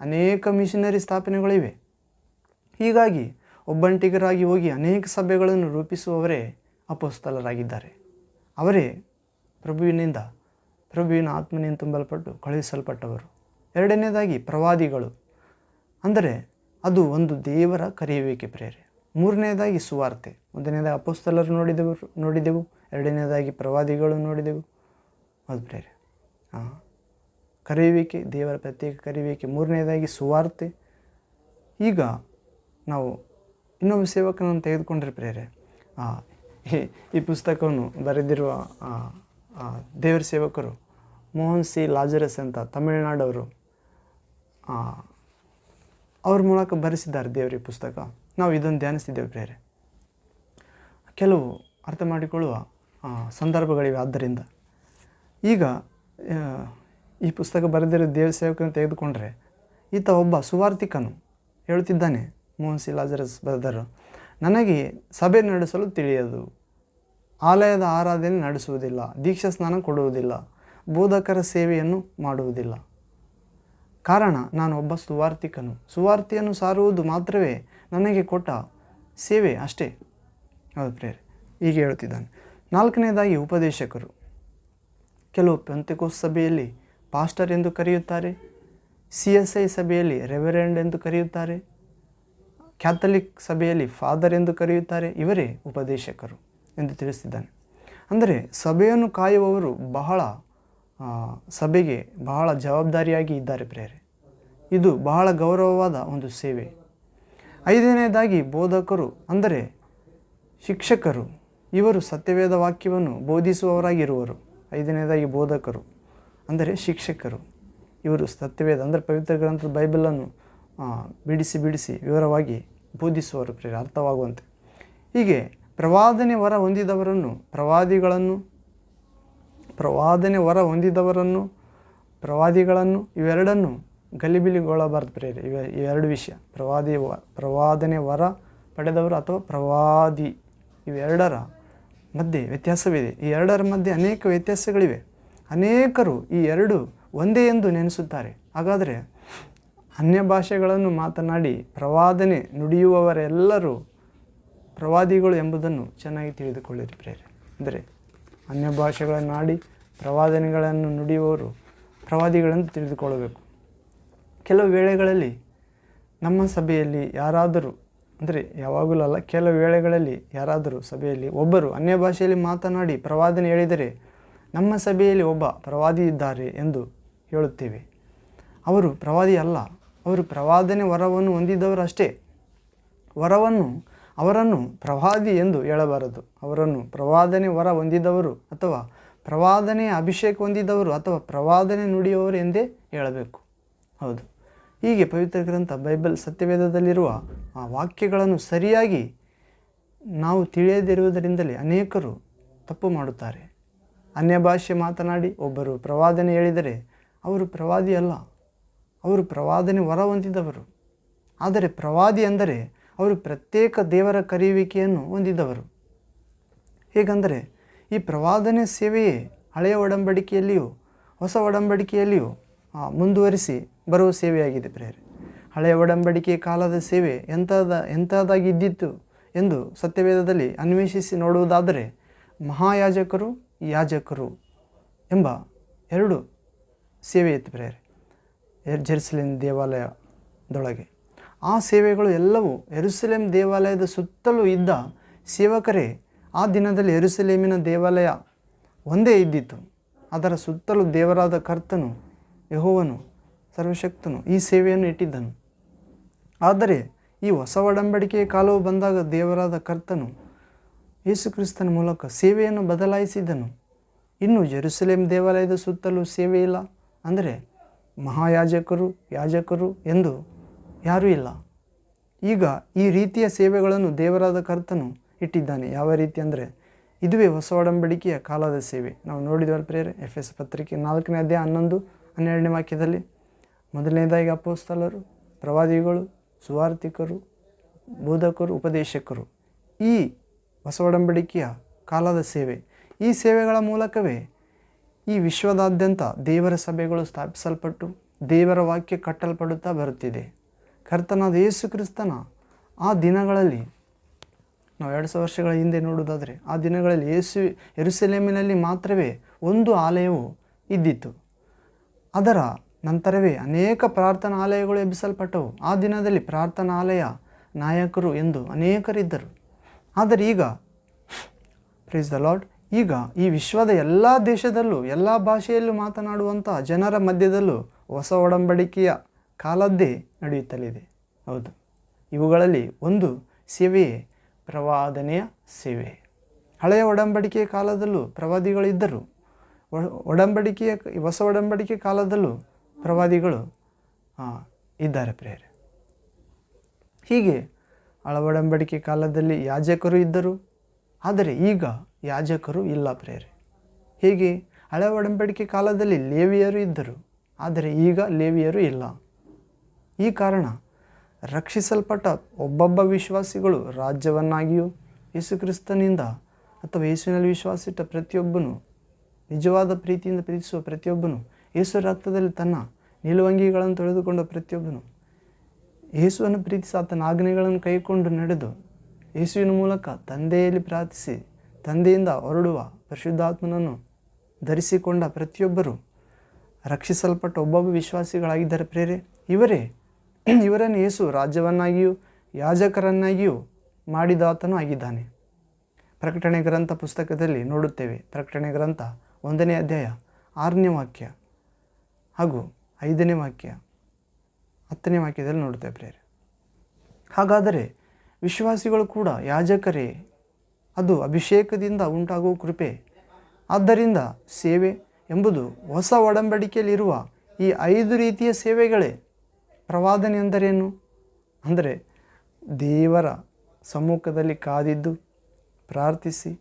ಅನೇಕ ಮಿಷನರಿ ಸ್ಥಾಪನೆಗಳಿವೆ. ಹೀಗಾಗಿ ಒಬ್ಬಂಟಿಗರಾಗಿ ಹೋಗಿ ಅನೇಕ ಸಭೆಗಳನ್ನು ರೂಪಿಸುವವರೇ ಅಪೋಸ್ತಲರಾಗಿದ್ದಾರೆ. ಅವರೇ ಪ್ರಭುವಿನಿಂದ, ಪ್ರಭುವಿನ ಆತ್ಮನಿಂದ ತುಂಬಲ್ಪಟ್ಟು ಕಳುಹಿಸಲ್ಪಟ್ಟವರು. ಎರಡನೇದಾಗಿ ಪ್ರವಾದಿಗಳು. ಅಂದರೆ ಅದು ಒಂದು ದೇವರ ಕರೆಯುವಿಕೆ ಪ್ರೇರೆ. ಮೂರನೇದಾಗಿ ಸುವಾರ್ತೆ. ಒಂದನೇದಾಗಿ ಅಪೋಸ್ತಲರು ನೋಡಿದವರು ನೋಡಿದೆವು. ಎರಡನೇದಾಗಿ ಪ್ರವಾದಿಗಳು ನೋಡಿದೆವು. ಅದು ಪ್ರೇರೆ. ಹಾಂ ಕರೆಯುವಿಕೆ, ದೇವರ ಪ್ರತ್ಯೇಕ ಕರೆಯುವಿಕೆ. ಮೂರನೇದಾಗಿ ಸುವಾರ್ತೆ. ಈಗ ನಾವು ಇನ್ನೊಬ್ಬ ಸೇವಕನನ್ನು ತೆಗೆದುಕೊಂಡ್ರೆ ಪ್ರೇರೆ ಈ- ಪುಸ್ತಕವನ್ನು ಬರೆದಿರುವ ದೇವರ ಸೇವಕರು ಮೋಹನ್ ಸಿ ಲಾಜರಸ್ ಅಂತ ತಮಿಳುನಾಡವರು ಅವ್ರ ಮೂಲಕ ಬರೆಸಿದ್ದಾರೆ ದೇವರ ಪುಸ್ತಕ. ನಾವು ಇದನ್ನು ಧ್ಯಾನಿಸ್ತಿದ್ದೇವೆ ಪ್ರೇರೆ ಕೆಲವು ಅರ್ಥ ಮಾಡಿಕೊಳ್ಳುವ ಸಂದರ್ಭಗಳಿವೆ. ಆದ್ದರಿಂದ ಈಗ ಈ ಪುಸ್ತಕ ಬರೆದಿರೋ ದೇವ ಸೇವಕನ ತೆಗೆದುಕೊಂಡ್ರೆ ಈತ ಒಬ್ಬ ಸುವಾರ್ತಿಕನು ಹೇಳುತ್ತಿದ್ದಾನೆ ಮೋಹನ್ ಸಿ ಲಾಜರಸ್ ಬರೆದರು. ನನಗೆ ಸಭೆ ನಡೆಸಲು ತಿಳಿಯದು. ಆಲಯದ ಆರಾಧನೆ ನಡೆಸುವುದಿಲ್ಲ, ದೀಕ್ಷಾ ಸ್ನಾನ ಕೊಡುವುದಿಲ್ಲ, ಬೋಧಕರ ಸೇವೆಯನ್ನು ಮಾಡುವುದಿಲ್ಲ. ಕಾರಣ, ನಾನು ಒಬ್ಬ ಸುವಾರ್ತಿಕನು. ಸುವಾರ್ತಿಯನ್ನು ಸಾರುವುದು ಮಾತ್ರವೇ ನನಗೆ ಕೊಟ್ಟ ಸೇವೆ ಅಷ್ಟೇ. ಹೌದು ಪ್ರೇರೆ ಹೀಗೆ ಹೇಳುತ್ತಿದ್ದಾನೆ. ನಾಲ್ಕನೇದಾಗಿ ಉಪದೇಶಕರು. ಕೆಲವು ಪೆಂತೆಕೋಸ್ ಸಭೆಯಲ್ಲಿ ಪಾಸ್ಟರ್ ಎಂದು ಕರೆಯುತ್ತಾರೆ, ಸಿ ಎಸ್ ಐ ಸಭೆಯಲ್ಲಿ ರೆವರೆಂಡ್ ಎಂದು ಕರೆಯುತ್ತಾರೆ ಕ್ಯಾಥಲಿಕ್ ಸಭೆಯಲ್ಲಿ ಫಾದರ್ ಎಂದು ಕರೆಯುತ್ತಾರೆ ಇವರೇ ಉಪದೇಶಕರು ಎಂದು ತಿಳಿಸಿದ್ದಾನೆ. ಅಂದರೆ ಸಭೆಯನ್ನು ಕಾಯುವವರು ಬಹಳ ಸಭೆಗೆ ಬಹಳ ಜವಾಬ್ದಾರಿಯಾಗಿ ಇದ್ದಾರೆ ಪ್ರೇರೆ ಇದು ಬಹಳ ಗೌರವವಾದ ಒಂದು ಸೇವೆ. ಐದನೇದಾಗಿ ಬೋಧಕರು, ಅಂದರೆ ಶಿಕ್ಷಕರು, ಇವರು ಸತ್ಯವೇದ ವಾಕ್ಯವನ್ನು ಬೋಧಿಸುವವರಾಗಿರುವರು. ಐದನೇದಾಗಿ ಬೋಧಕರು, ಅಂದರೆ ಶಿಕ್ಷಕರು, ಇವರು ಸತ್ಯವೇದ, ಅಂದರೆ ಪವಿತ್ರ ಗ್ರಂಥದ ಬೈಬಲನ್ನು ಬಿಡಿಸಿ ಬಿಡಿಸಿ ವಿವರವಾಗಿ ಬೋಧಿಸುವರು ಪ್ರೇರ ಅರ್ಥವಾಗುವಂತೆ. ಹೀಗೆ ಪ್ರವಾದನೆ ವರ ಹೊಂದಿದವರನ್ನು ಪ್ರವಾದಿಗಳನ್ನು, ಪ್ರವಾದನೆ ವರ ಹೊಂದಿದವರನ್ನು, ಪ್ರವಾದಿಗಳನ್ನು ಇವೆರಡನ್ನು ಗಲಿಬಿಲಿಗೊಳ್ಳಬಾರ್ದು ಪ್ರೇರೆ ಇವೆ ಇವೆರಡು ವಿಷಯ, ಪ್ರವಾದಿ ವ, ಪ್ರವಾದನೆ ವರ ಪಡೆದವರು ಅಥವಾ ಪ್ರವಾದಿ, ಇವೆರಡರ ಮಧ್ಯೆ ವ್ಯತ್ಯಾಸವಿದೆ. ಈ ಎರಡರ ಮಧ್ಯೆ ಅನೇಕ ವ್ಯತ್ಯಾಸಗಳಿವೆ. ಅನೇಕರು ಈ ಎರಡು ಒಂದೇ ಎಂದು ನೆನೆಸುತ್ತಾರೆ. ಹಾಗಾದರೆ ಅನ್ಯ ಭಾಷೆಗಳನ್ನು ಮಾತನಾಡಿ ಪ್ರವಾದನೆ ನುಡಿಯುವವರೆಲ್ಲರೂ ಪ್ರವಾದಿಗಳು ಎಂಬುದನ್ನು ಚೆನ್ನಾಗಿ ತಿಳಿದುಕೊಳ್ಳಿರಿ ಪ್ರೇರೆ. ಅಂದರೆ ಅನ್ಯ ಭಾಷೆಗಳನ್ನು ಆಡಿ ಪ್ರವಾದನೆಗಳನ್ನು ನುಡಿಯುವವರು ಪ್ರವಾದಿಗಳನ್ನು ತಿಳಿದುಕೊಳ್ಳಬೇಕು. ಕೆಲವು ವೇಳೆಗಳಲ್ಲಿ ನಮ್ಮ ಸಭೆಯಲ್ಲಿ ಯಾರಾದರೂ, ಅಂದರೆ ಯಾವಾಗಲೂ ಅಲ್ಲ, ಕೆಲವು ವೇಳೆಗಳಲ್ಲಿ ಯಾರಾದರೂ ಸಭೆಯಲ್ಲಿ ಒಬ್ಬರು ಅನ್ಯ ಭಾಷೆಯಲ್ಲಿ ಮಾತನಾಡಿ ಪ್ರವಾದನೆ ಹೇಳಿದರೆ ನಮ್ಮ ಸಭೆಯಲ್ಲಿ ಒಬ್ಬ ಪ್ರವಾದಿ ಇದ್ದಾರೆ ಎಂದು ಹೇಳುತ್ತೇವೆ. ಅವರು ಪ್ರವಾದಿ ಅಲ್ಲ ಅವರು ಪ್ರವಾದನೆ ವರವನ್ನು ಹೊಂದಿದ್ದವರು ಅಷ್ಟೇ. ವರವನ್ನು, ಅವರನ್ನು ಪ್ರವಾದಿ ಎಂದು ಹೇಳಬಾರದು. ಅವರನ್ನು ಪ್ರವಾದನೆ ವರ ಹೊಂದಿದವರು ಅಥವಾ ಪ್ರವಾದನೆ ಅಭಿಷೇಕ ಹೊಂದಿದವರು ಅಥವಾ ಪ್ರವಾದನೆ ನುಡಿಯವರು ಎಂದೇ ಹೇಳಬೇಕು. ಹೌದು. ಹೀಗೆ ಪವಿತ್ರ ಗ್ರಂಥ ಬೈಬಲ್ ಸತ್ಯವೇದದಲ್ಲಿರುವ ಆ ವಾಕ್ಯಗಳನ್ನು ಸರಿಯಾಗಿ ನಾವು ತಿಳಿಯದಿರುವುದರಿಂದಲೇ ಅನೇಕರು ತಪ್ಪು ಮಾಡುತ್ತಾರೆ. ಅನ್ಯ ಭಾಷೆ ಮಾತನಾಡಿ, ಒಬ್ಬರು ಪ್ರವಾದನೆ ಹೇಳಿದರೆ ಅವರು ಪ್ರವಾದಿ ಅಲ್ಲ ಅವರು ಪ್ರವಾದನೆ ವರ ಹೊಂದಿದವರು ಆದರೆ ಪ್ರವಾದಿ ಅಂದರೆ ಅವರು ಪ್ರತ್ಯೇಕ ದೇವರ ಕರೆಯುವಿಕೆಯನ್ನು ಹೊಂದಿದವರು. ಹೇಗೆಂದರೆ ಈ ಪ್ರವಾದನೆ ಸೇವೆಯೇ ಹಳೆಯ ಒಡಂಬಡಿಕೆಯಲ್ಲಿಯೂ, ಹೊಸ ಒಡಂಬಡಿಕೆಯಲ್ಲಿಯೂ ಮುಂದುವರಿಸಿ ಬರುವ ಸೇವೆಯಾಗಿದೆ ಪ್ರೇರೆ ಹಳೆಯ ಒಡಂಬಡಿಕೆ ಕಾಲದ ಸೇವೆ ಎಂಥದ ಎಂಥದಾಗಿದ್ದಿತ್ತು ಎಂದು ಸತ್ಯವೇದದಲ್ಲಿ ಅನ್ವೇಷಿಸಿ ನೋಡುವುದಾದರೆ ಮಹಾಯಾಜಕರು ಯಾಜಕರು ಎಂಬ ಎರಡು ಸೇವೆ ಇತ್ತು ಪ್ರೇರೆ ಜೆರುಸಲೇಮ್ ದೇವಾಲಯದೊಳಗೆ. ಆ ಸೇವೆಗಳು ಎಲ್ಲವೂ ಎರುಸಲೇಮ್ ದೇವಾಲಯದ ಸುತ್ತಲೂ ಇದ್ದ ಸೇವಕರೇ, ಆ ದಿನದಲ್ಲಿ ಎರುಸಲೇಮಿನ ದೇವಾಲಯ ಒಂದೇ ಇದ್ದಿತ್ತು ಅದರ ಸುತ್ತಲೂ ದೇವರಾದ ಕರ್ತನು, ಯಹೋವನು, ಸರ್ವಶಕ್ತನು ಈ ಸೇವೆಯನ್ನು ಇಟ್ಟಿದ್ದನು. ಆದರೆ ಈ ಹೊಸ ಒಡಂಬಡಿಕೆಯ ಕಾಲವು ಬಂದಾಗ ದೇವರಾದ ಕರ್ತನು ಯೇಸುಕ್ರಿಸ್ತನ ಮೂಲಕ ಸೇವೆಯನ್ನು ಬದಲಾಯಿಸಿದ್ದನು ಇನ್ನು ಜೆರುಸಲೇಮ್ ದೇವಾಲಯದ ಸುತ್ತಲೂ ಸೇವೆ ಇಲ್ಲ ಅಂದರೆ ಮಹಾಯಾಜಕರು, ಯಾಜಕರು ಎಂದು ಯಾರೂ ಇಲ್ಲ. ಈಗ ಈ ರೀತಿಯ ಸೇವೆಗಳನ್ನು ದೇವರಾದ ಕರ್ತನು ಇಟ್ಟಿದ್ದಾನೆ. ಯಾವ ರೀತಿ ಅಂದರೆ ಇದುವೇ ಹೊಸ ಒಡಂಬಡಿಕೆಯ ಕಾಲದ ಸೇವೆ. ನಾವು ನೋಡಿದವರ ಪ್ರೇರೆ ಎಫ್ ಎಸ್ ಪತ್ರಿಕೆ ನಾಲ್ಕನೇ ಅಧ್ಯಾಯ ಹನ್ನೊಂದು, ಹನ್ನೆರಡನೇ ವಾಕ್ಯದಲ್ಲಿ ಮೊದಲನೇದಾಗಿ ಅಪೋಸ್ತಲರು, ಪ್ರವಾದಿಗಳು ಸುವಾರ್ಥಿಕರು ಬೋಧಕರು, ಉಪದೇಶಕರು. ಈ ಹೊಸ ಒಡಂಬಡಿಕೆಯ ಕಾಲದ ಸೇವೆ. ಈ ಸೇವೆಗಳ ಮೂಲಕವೇ ಈ ವಿಶ್ವದಾದ್ಯಂತ ದೇವರ ಸಭೆಗಳು ಸ್ಥಾಪಿಸಲ್ಪಟ್ಟು ದೇವರ ವಾಕ್ಯ ಕಟ್ಟಲ್ಪಡುತ್ತಾ ಬರುತ್ತಿದೆ. ಕರ್ತನಾದ ಯೇಸು ಕ್ರಿಸ್ತನ ಆ ದಿನಗಳಲ್ಲಿ, ನಾವು ಎರಡು ಸಾವಿರ ವರ್ಷಗಳ ಹಿಂದೆ ನೋಡೋದಾದರೆ ಆ ದಿನಗಳಲ್ಲಿ ಯೇಸು ಎರುಸೆಲೇಮಿನಲ್ಲಿ ಮಾತ್ರವೇ ಒಂದು ಆಲಯವು ಇದ್ದಿತ್ತು. ಅದರ ನಂತರವೇ ಅನೇಕ ಪ್ರಾರ್ಥನಾಲಯಗಳು ಎಬ್ಬಿಸಲ್ಪಟ್ಟವು. ಆ ದಿನದಲ್ಲಿ ಪ್ರಾರ್ಥನಾಲಯ ನಾಯಕರು ಎಂದು ಅನೇಕರಿದ್ದರು. ಆದರೆ ಈಗ ಪ್ರೀಸ್ ದ ಲಾರ್ಡ್ ಈಗ ಈ ವಿಶ್ವದ ಎಲ್ಲ ದೇಶದಲ್ಲೂ, ಎಲ್ಲ ಭಾಷೆಯಲ್ಲೂ ಮಾತನಾಡುವಂಥ ಜನರ ಮಧ್ಯದಲ್ಲೂ ಹೊಸ ಒಡಂಬಡಿಕೆಯ ಕಾಲದ್ದೇ ನಡೆಯುತ್ತಲಿದೆ. ಹೌದು. ಇವುಗಳಲ್ಲಿ ಒಂದು ಸೇವೆಯೇ ಪ್ರವಾದನೆಯ ಸೇವೆ. ಹಳೆಯ ಒಡಂಬಡಿಕೆಯ ಕಾಲದಲ್ಲೂ ಪ್ರವಾದಿಗಳಿದ್ದರು. ಒಡಂಬಡಿಕೆಯ, ಹೊಸ ಒಡಂಬಡಿಕೆ ಕಾಲದಲ್ಲೂ ಪ್ರವಾದಿಗಳು ಇದ್ದಾರೆ ಪ್ರೇರೆ ಹೀಗೆ ಹಳ ಒಡಂಬಡಿಕೆ ಕಾಲದಲ್ಲಿ ಯಾಜಕರು ಇದ್ದರು. ಆದರೆ ಈಗ ಯಾಜಕರು ಇಲ್ಲ ಪ್ರೇರೆ. ಹೀಗೆ ಹಳೆ ಒಡಂಬಡಿಕೆ ಕಾಲದಲ್ಲಿ ಲೇವಿಯರು ಇದ್ದರು, ಆದರೆ ಈಗ ಲೇವಿಯರು ಇಲ್ಲ. ಈ ಕಾರಣ ರಕ್ಷಿಸಲ್ಪಟ್ಟ ಒಬ್ಬೊಬ್ಬ ವಿಶ್ವಾಸಿಗಳು ರಾಜ್ಯವನ್ನಾಗಿಯೂ ಯೇಸುಕ್ರಿಸ್ತನಿಂದ ಅಥವಾ ಯೇಸುವಿನಲ್ಲಿ ವಿಶ್ವಾಸಿಟ್ಟ ಪ್ರತಿಯೊಬ್ಬನು, ನಿಜವಾದ ಪ್ರೀತಿಯಿಂದ ಪ್ರೀತಿಸುವ ಪ್ರತಿಯೊಬ್ಬನು, ಯೇಸು ರಕ್ತದಲ್ಲಿ ತನ್ನ ನಿಲುವಂಗಿಗಳನ್ನು ತೊಳೆದುಕೊಂಡ ಪ್ರತಿಯೊಬ್ಬನು, ಯೇಸುವನ್ನು ಪ್ರೀತಿಸಿ ಆತನ ಆಜ್ಞೆಗಳನ್ನು ಕೈಕೊಂಡು ನಡೆದು ಯೇಸುವಿನ ಮೂಲಕ ತಂದೆಯಲ್ಲಿ ಪ್ರಾರ್ಥಿಸಿ ತಂದೆಯಿಂದ ಹೊರಡುವ ಪರಿಶುದ್ಧಾತ್ಮನನ್ನು ಧರಿಸಿಕೊಂಡ ಪ್ರತಿಯೊಬ್ಬರು ರಕ್ಷಿಸಲ್ಪಟ್ಟ ಒಬ್ಬೊಬ್ಬ ವಿಶ್ವಾಸಿಗಳಾಗಿದ್ದಾರೆ ಪ್ರೇರೆ. ಇವರೇ, ಇವರನ್ನು ಯೇಸು ರಾಜ್ಯವನ್ನಾಗಿಯೂ ಯಾಜಕರನ್ನಾಗಿಯೂ ಮಾಡಿದಾತನೂ ಆಗಿದ್ದಾನೆ. ಪ್ರಕಟಣೆ ಗ್ರಂಥ ಪುಸ್ತಕದಲ್ಲಿ ನೋಡುತ್ತೇವೆ. ಪ್ರಕಟಣೆ ಗ್ರಂಥ ಒಂದನೇ ಅಧ್ಯಾಯ ಆರನೇ ವಾಕ್ಯ ಹಾಗೂ ಐದನೇ ವಾಕ್ಯ ಹತ್ತನೇ ವಾಕ್ಯದಲ್ಲಿ ನೋಡುತ್ತೇವೆ ಪ್ರೇರೆ. ಹಾಗಾದರೆ ವಿಶ್ವಾಸಿಗಳು ಕೂಡ ಯಾಜಕರೇ ಅದು ಅಭಿಷೇಕದಿಂದ ಉಂಟಾಗುವ ಕೃಪೆ. ಆದ್ದರಿಂದ ಸೇವೆ ಎಂಬುದು ಹೊಸ ಒಡಂಬಡಿಕೆಯಲ್ಲಿರುವ ಈ ಐದು ರೀತಿಯ ಸೇವೆಗಳೇ. ಪ್ರವಾದನೆ ಎಂದರೇನು? ಅಂದರೆ ದೇವರ ಸಮ್ಮುಖದಲ್ಲಿ ಕಾದಿದ್ದು ಪ್ರಾರ್ಥಿಸಿ,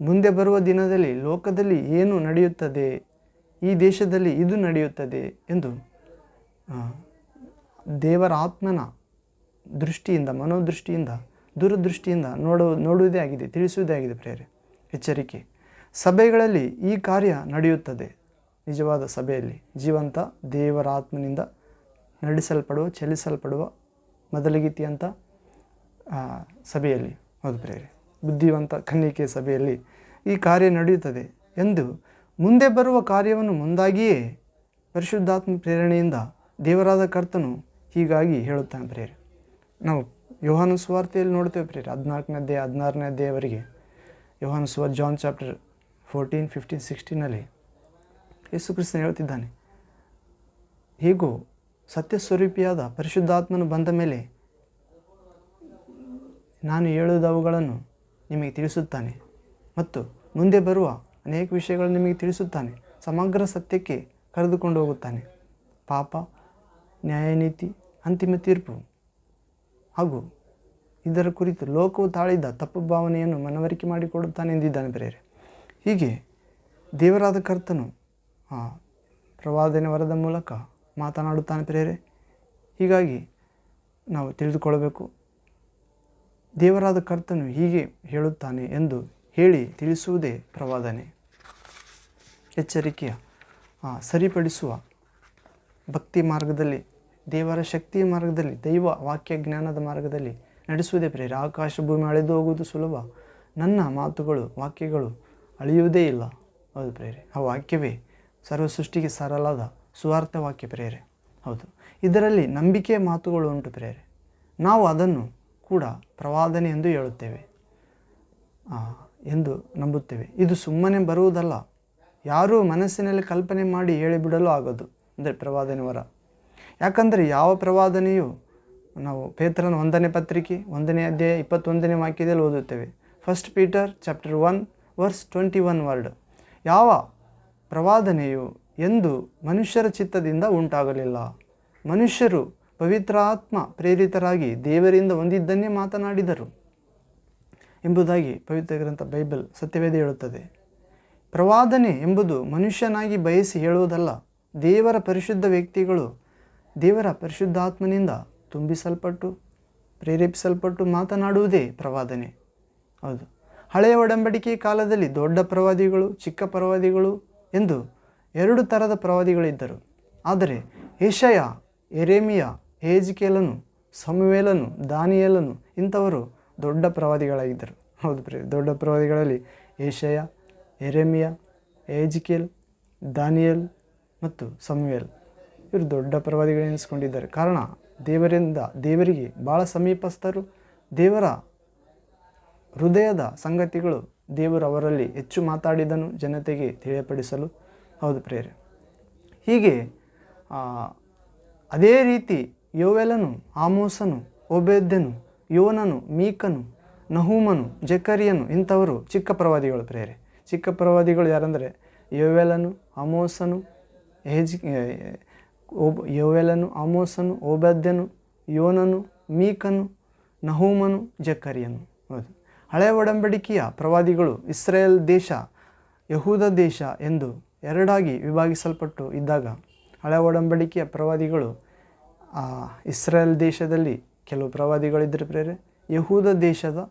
ಮುಂದೆ ಬರುವ ದಿನದಲ್ಲಿ ಲೋಕದಲ್ಲಿ ಏನು ನಡೆಯುತ್ತದೆ, ಈ ದೇಶದಲ್ಲಿ ಇದು ನಡೆಯುತ್ತದೆ ಎಂದು ದೇವರ ಆತ್ಮನ ದೃಷ್ಟಿಯಿಂದ, ಮನೋದೃಷ್ಟಿಯಿಂದ ದೂರದೃಷ್ಟಿಯಿಂದ ನೋಡು, ನೋಡುವುದೇ ಆಗಿದೆ, ತಿಳಿಸುವುದೇ ಆಗಿದೆ ಪ್ರೇರೆ ಎಚ್ಚರಿಕೆ. ಸಭೆಗಳಲ್ಲಿ ಈ ಕಾರ್ಯ ನಡೆಯುತ್ತದೆ. ನಿಜವಾದ ಸಭೆಯಲ್ಲಿ ಜೀವಂತ ದೇವರ ಆತ್ಮನಿಂದ ನಡೆಸಲ್ಪಡುವ, ಚಲಿಸಲ್ಪಡುವ ಮೊದಲಗೀತಿಯಂಥ ಸಭೆಯಲ್ಲಿ. ಹೌದು ಪ್ರೇರೆ ಬುದ್ಧಿವಂತ ಕನ್ನಿಕೆ ಸಭೆಯಲ್ಲಿ ಈ ಕಾರ್ಯ ನಡೆಯುತ್ತದೆ ಎಂದು ಮುಂದೆ ಬರುವ ಕಾರ್ಯವನ್ನು ಮುಂದಾಗಿಯೇ ಪರಿಶುದ್ಧಾತ್ಮ ಪ್ರೇರಣೆಯಿಂದ ದೇವರಾದ ಕರ್ತನು ಹೀಗಾಗಿ ಹೇಳುತ್ತಾನೆ ಪ್ರೇರೆ ನಾವು ಯೋಹಾನು ಸ್ವಾರ್ಥೆಯಲ್ಲಿ ನೋಡ್ತೇವೆ ಪ್ರೇರೆ ಹದಿನಾಲ್ಕನೇ ಅಧ್ಯಾಯ, ಹದಿನಾರನೇ ಅಧ್ಯಾಯವರೆಗೆ ಯೋಹಾನ ಸುವಾರ್ ಜಾನ್ ಚಾಪ್ಟರ್ ಫೋರ್ಟೀನ್, ಫಿಫ್ಟೀನ್, ಸಿಕ್ಸ್ಟೀನಲ್ಲಿ ಯೇಸು ಕ್ರಿಸ್ತನ್ ಹೇಳ್ತಿದ್ದಾನೆ, ಹೀಗೂ ಸತ್ಯ ಸ್ವರೂಪಿಯಾದ ಪರಿಶುದ್ಧಾತ್ಮನು ಬಂದ ಮೇಲೆ ನಾನು ಹೇಳುವುದವುಗಳನ್ನು ನಿಮಗೆ ತಿಳಿಸುತ್ತಾನೆ ಮತ್ತು ಮುಂದೆ ಬರುವ ಅನೇಕ ವಿಷಯಗಳನ್ನು ನಿಮಗೆ ತಿಳಿಸುತ್ತಾನೆ, ಸಮಗ್ರ ಸತ್ಯಕ್ಕೆ ಕರೆದುಕೊಂಡು ಹೋಗುತ್ತಾನೆ. ಪಾಪ, ನ್ಯಾಯನೀತಿ, ಅಂತಿಮ ತೀರ್ಪು ಹಾಗೂ ಇದರ ಕುರಿತು ಲೋಕವು ತಾಳಿದ ತಪ್ಪು ಭಾವನೆಯನ್ನು ಮನವರಿಕೆ ಮಾಡಿಕೊಡುತ್ತಾನೆ ಎಂದಿದ್ದಾನೆ ಬೇರೆ ಹೀಗೆ ದೇವರಾದ ಕರ್ತನು ಪ್ರವಾದನೆ ವರದ ಮೂಲಕ ಮಾತನಾಡುತ್ತಾನೆ ಪ್ರೇರೆ. ಹೀಗಾಗಿ ನಾವು ತಿಳಿದುಕೊಳ್ಳಬೇಕು, ದೇವರಾದ ಕರ್ತನು ಹೀಗೆ ಹೇಳುತ್ತಾನೆ ಎಂದು ಹೇಳಿ ತಿಳಿಸುವುದೇ ಪ್ರವಾದನೆ. ಎಚ್ಚರಿಕೆಯ ಸರಿಪಡಿಸುವ ಭಕ್ತಿ ಮಾರ್ಗದಲ್ಲಿ ದೇವರ ಶಕ್ತಿಯ ಮಾರ್ಗದಲ್ಲಿ, ದೈವ ವಾಕ್ಯ ಜ್ಞಾನದ ಮಾರ್ಗದಲ್ಲಿ ನಡೆಸುವುದೇ ಪ್ರೇರ ಆಕಾಶ ಭೂಮಿ ಅಳೆದು ಹೋಗುವುದು ಸುಲಭ. ನನ್ನ ಮಾತುಗಳು, ವಾಕ್ಯಗಳು ಅಳಿಯುವುದೇ ಇಲ್ಲ. ಹೌದು ಪ್ರೇರೆ ಆ ವಾಕ್ಯವೇ ಸರ್ವ ಸೃಷ್ಟಿಗೆ ಸರಳಾದ ಸುವಾರ್ಥ ವಾಕ್ಯ ಪ್ರೇರೆ ಹೌದು. ಇದರಲ್ಲಿ ನಂಬಿಕೆಯ ಮಾತುಗಳು ಉಂಟು ಪ್ರೇರೆ ನಾವು ಅದನ್ನು ಕೂಡ ಪ್ರವಾದನೆ ಎಂದು ಹೇಳುತ್ತೇವೆ. ಎಂದು ನಂಬುತ್ತೇವೆ. ಇದು ಸುಮ್ಮನೆ ಬರುವುದಲ್ಲ. ಯಾರೂ ಮನಸ್ಸಿನಲ್ಲಿ ಕಲ್ಪನೆ ಮಾಡಿ ಹೇಳಿಬಿಡಲು ಆಗೋದು. ಅಂದರೆ ಪ್ರವಾದನೆ ವರ. ಯಾಕಂದರೆ ಯಾವ ಪ್ರವಾದನೆಯು ನಾವು ಪೇತ್ರನ ಒಂದನೇ ಪತ್ರಿಕೆ, ಒಂದನೇ ಅಧ್ಯಾಯ ಇಪ್ಪತ್ತೊಂದನೇ ವಾಕ್ಯದಲ್ಲಿ ಓದುತ್ತೇವೆ. First Peter chapter one verse twenty one word. ಯಾವ ಪ್ರವಾದನೆಯು ಎಂದು ಮನುಷ್ಯರ ಚಿತ್ತದಿಂದ ಉಂಟಾಗಲಿಲ್ಲ. ಮನುಷ್ಯರು ಪವಿತ್ರಾತ್ಮ ಪ್ರೇರಿತರಾಗಿ ದೇವರಿಂದ ಹೊಂದಿದ್ದನ್ನೇ ಮಾತನಾಡಿದರು ಎಂಬುದಾಗಿ ಪವಿತ್ರ ಗ್ರಂಥ ಬೈಬಲ್ ಸತ್ಯವೇದ ಹೇಳುತ್ತದೆ. ಪ್ರವಾದನೆ ಎಂಬುದು ಮನುಷ್ಯನಾಗಿ ಬಯಸಿ ಹೇಳುವುದಲ್ಲ, ದೇವರ ಪರಿಶುದ್ಧ ವ್ಯಕ್ತಿಗಳು ದೇವರ ಪರಿಶುದ್ಧಾತ್ಮನಿಂದ ತುಂಬಿಸಲ್ಪಟ್ಟು, ಪ್ರೇರೇಪಿಸಲ್ಪಟ್ಟು ಮಾತನಾಡುವುದೇ ಪ್ರವಾದನೆ. ಹೌದು. ಹಳೆಯ ಒಡಂಬಡಿಕೆ ಕಾಲದಲ್ಲಿ ದೊಡ್ಡ ಪ್ರವಾದಿಗಳು, ಚಿಕ್ಕ ಪ್ರವಾದಿಗಳು ಎಂದು ಎರಡು ಥರದ ಪ್ರವಾದಿಗಳಿದ್ದರು. ಆದರೆ ಏಷಯ ಎರೇಮಿಯ ಹೇಜಿಕೇಲನು ಸಮುವೇಲನು, ದಾನಿಯೇಲನು ಇಂಥವರು ದೊಡ್ಡ ಪ್ರವಾದಿಗಳಾಗಿದ್ದರು. ಹೌದು ಪ್ರೇ ದೊಡ್ಡ ಪ್ರವಾದಿಗಳಲ್ಲಿ ಏಷಯ ಎರೇಮಿಯ ಏಜಿಕೇಲ್, ದಾನಿಯಲ್ ಮತ್ತು ಸಮುವೇಲ್. ಇವರು ದೊಡ್ಡ ಪ್ರವಾದಿಗಳೆನಿಸ್ಕೊಂಡಿದ್ದಾರೆ ಕಾರಣ, ದೇವರಿಂದ ದೇವರಿಗೆ ಭಾಳ ಸಮೀಪಸ್ಥರು, ದೇವರ ಹೃದಯದ ಸಂಗತಿಗಳು ದೇವರು ಅವರಲ್ಲಿ ಹೆಚ್ಚು ಮಾತಾಡಿದನು, ಜನತೆಗೆ ತಿಳಿಯಪಡಿಸಲು. ಹೌದು ಪ್ರೇರೆ ಹೀಗೆ ಅದೇ ರೀತಿ ಯೋವೆಲನು, ಆಮೋಸನು, ಓಬೇದ್ಯನು, ಯೋನನು, ಮೀಕನು, ನಹೂಮನು, ಜಕರಿಯನು ಇಂಥವರು ಚಿಕ್ಕ ಪ್ರವಾದಿಗಳು ಪ್ರೇರೆ ಚಿಕ್ಕ ಪ್ರವಾದಿಗಳು ಯಾರಂದರೆ ಯೋವೆಲನು, ಆಮೋಸನು ಹೇಜಿ ಓಬ್ ಯೋವೆಲನು, ಆಮೋಸನು, ಓಬದ್ಯನು, ಯೋನನು, ಮೀಕನು, ನಹೂಮನು, ಜಕರಿಯನು. ಹೌದು. ಹಳೆಯ ಒಡಂಬಡಿಕೆಯ ಪ್ರವಾದಿಗಳು ಇಸ್ರೇಲ್ ದೇಶ, ಯಹೂದ ದೇಶ ಎಂದು ಎರಡಾಗಿ ವಿಭಾಗಿಸಲ್ಪಟ್ಟು ಇದ್ದಾಗ ಹಳೆಯ ಒಡಂಬಡಿಕೆಯ ಪ್ರವಾದಿಗಳು ಇಸ್ರೇಲ್ ದೇಶದಲ್ಲಿ ಕೆಲವು ಪ್ರವಾದಿಗಳಿದ್ದರೆ ಪ್ರೇರೆ, ಯಹೂದ ದೇಶದ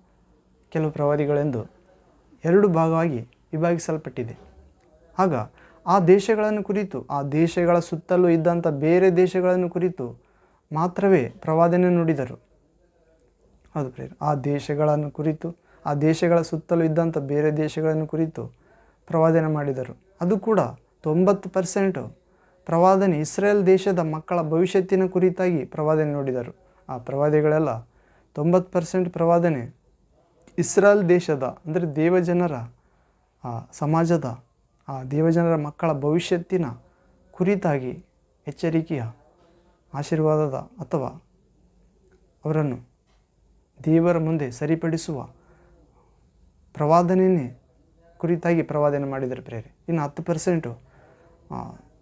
ಕೆಲವು ಪ್ರವಾದಿಗಳೆಂದು ಎರಡು ಭಾಗವಾಗಿ ವಿಭಾಗಿಸಲ್ಪಟ್ಟಿದೆ. ಆಗ ಆ ದೇಶಗಳನ್ನು ಕುರಿತು, ಆ ದೇಶಗಳ ಸುತ್ತಲೂ ಇದ್ದಂಥ ಬೇರೆ ದೇಶಗಳನ್ನು ಕುರಿತು ಮಾತ್ರವೇ ಪ್ರವಾದನೆ ನುಡಿದರು. ಹೌದು ಪ್ರೇರ ಆ ದೇಶಗಳನ್ನು ಕುರಿತು, ಆ ದೇಶಗಳ ಸುತ್ತಲೂ ಇದ್ದಂಥ ಬೇರೆ ದೇಶಗಳನ್ನು ಕುರಿತು ಪ್ರವಾದನೆ ಮಾಡಿದರು. ಅದು ಕೂಡ ತೊಂಬತ್ತು ಪರ್ಸೆಂಟು ಪ್ರವಾದನೆ ಇಸ್ರೇಲ್ ದೇಶದ ಮಕ್ಕಳ ಭವಿಷ್ಯತ್ತಿನ ಕುರಿತಾಗಿ ಪ್ರವಾದನೆ ನೋಡಿದರು. ಆ ಪ್ರವಾದಿಗಳೆಲ್ಲ ತೊಂಬತ್ತು ಪರ್ಸೆಂಟ್ ಪ್ರವಾದನೆ ಇಸ್ರೇಲ್ ದೇಶದ, ಅಂದರೆ ದೇವಜನರ, ಆ ಸಮಾಜದ ಆ ದೇವಜನರ ಮಕ್ಕಳ ಭವಿಷ್ಯತ್ತಿನ ಕುರಿತಾಗಿ ಎಚ್ಚರಿಕೆಯ ಆಶೀರ್ವಾದದ ಅಥವಾ ಅವರನ್ನು ದೇವರ ಮುಂದೆ ಸರಿಪಡಿಸುವ ಪ್ರವಾದನೆಯೇ ಕುರಿತಾಗಿ ಪ್ರವಾದನೆ ಮಾಡಿದರೆ ಪ್ರೇರೆ ಇನ್ನು ಹತ್ತು ಪರ್ಸೆಂಟು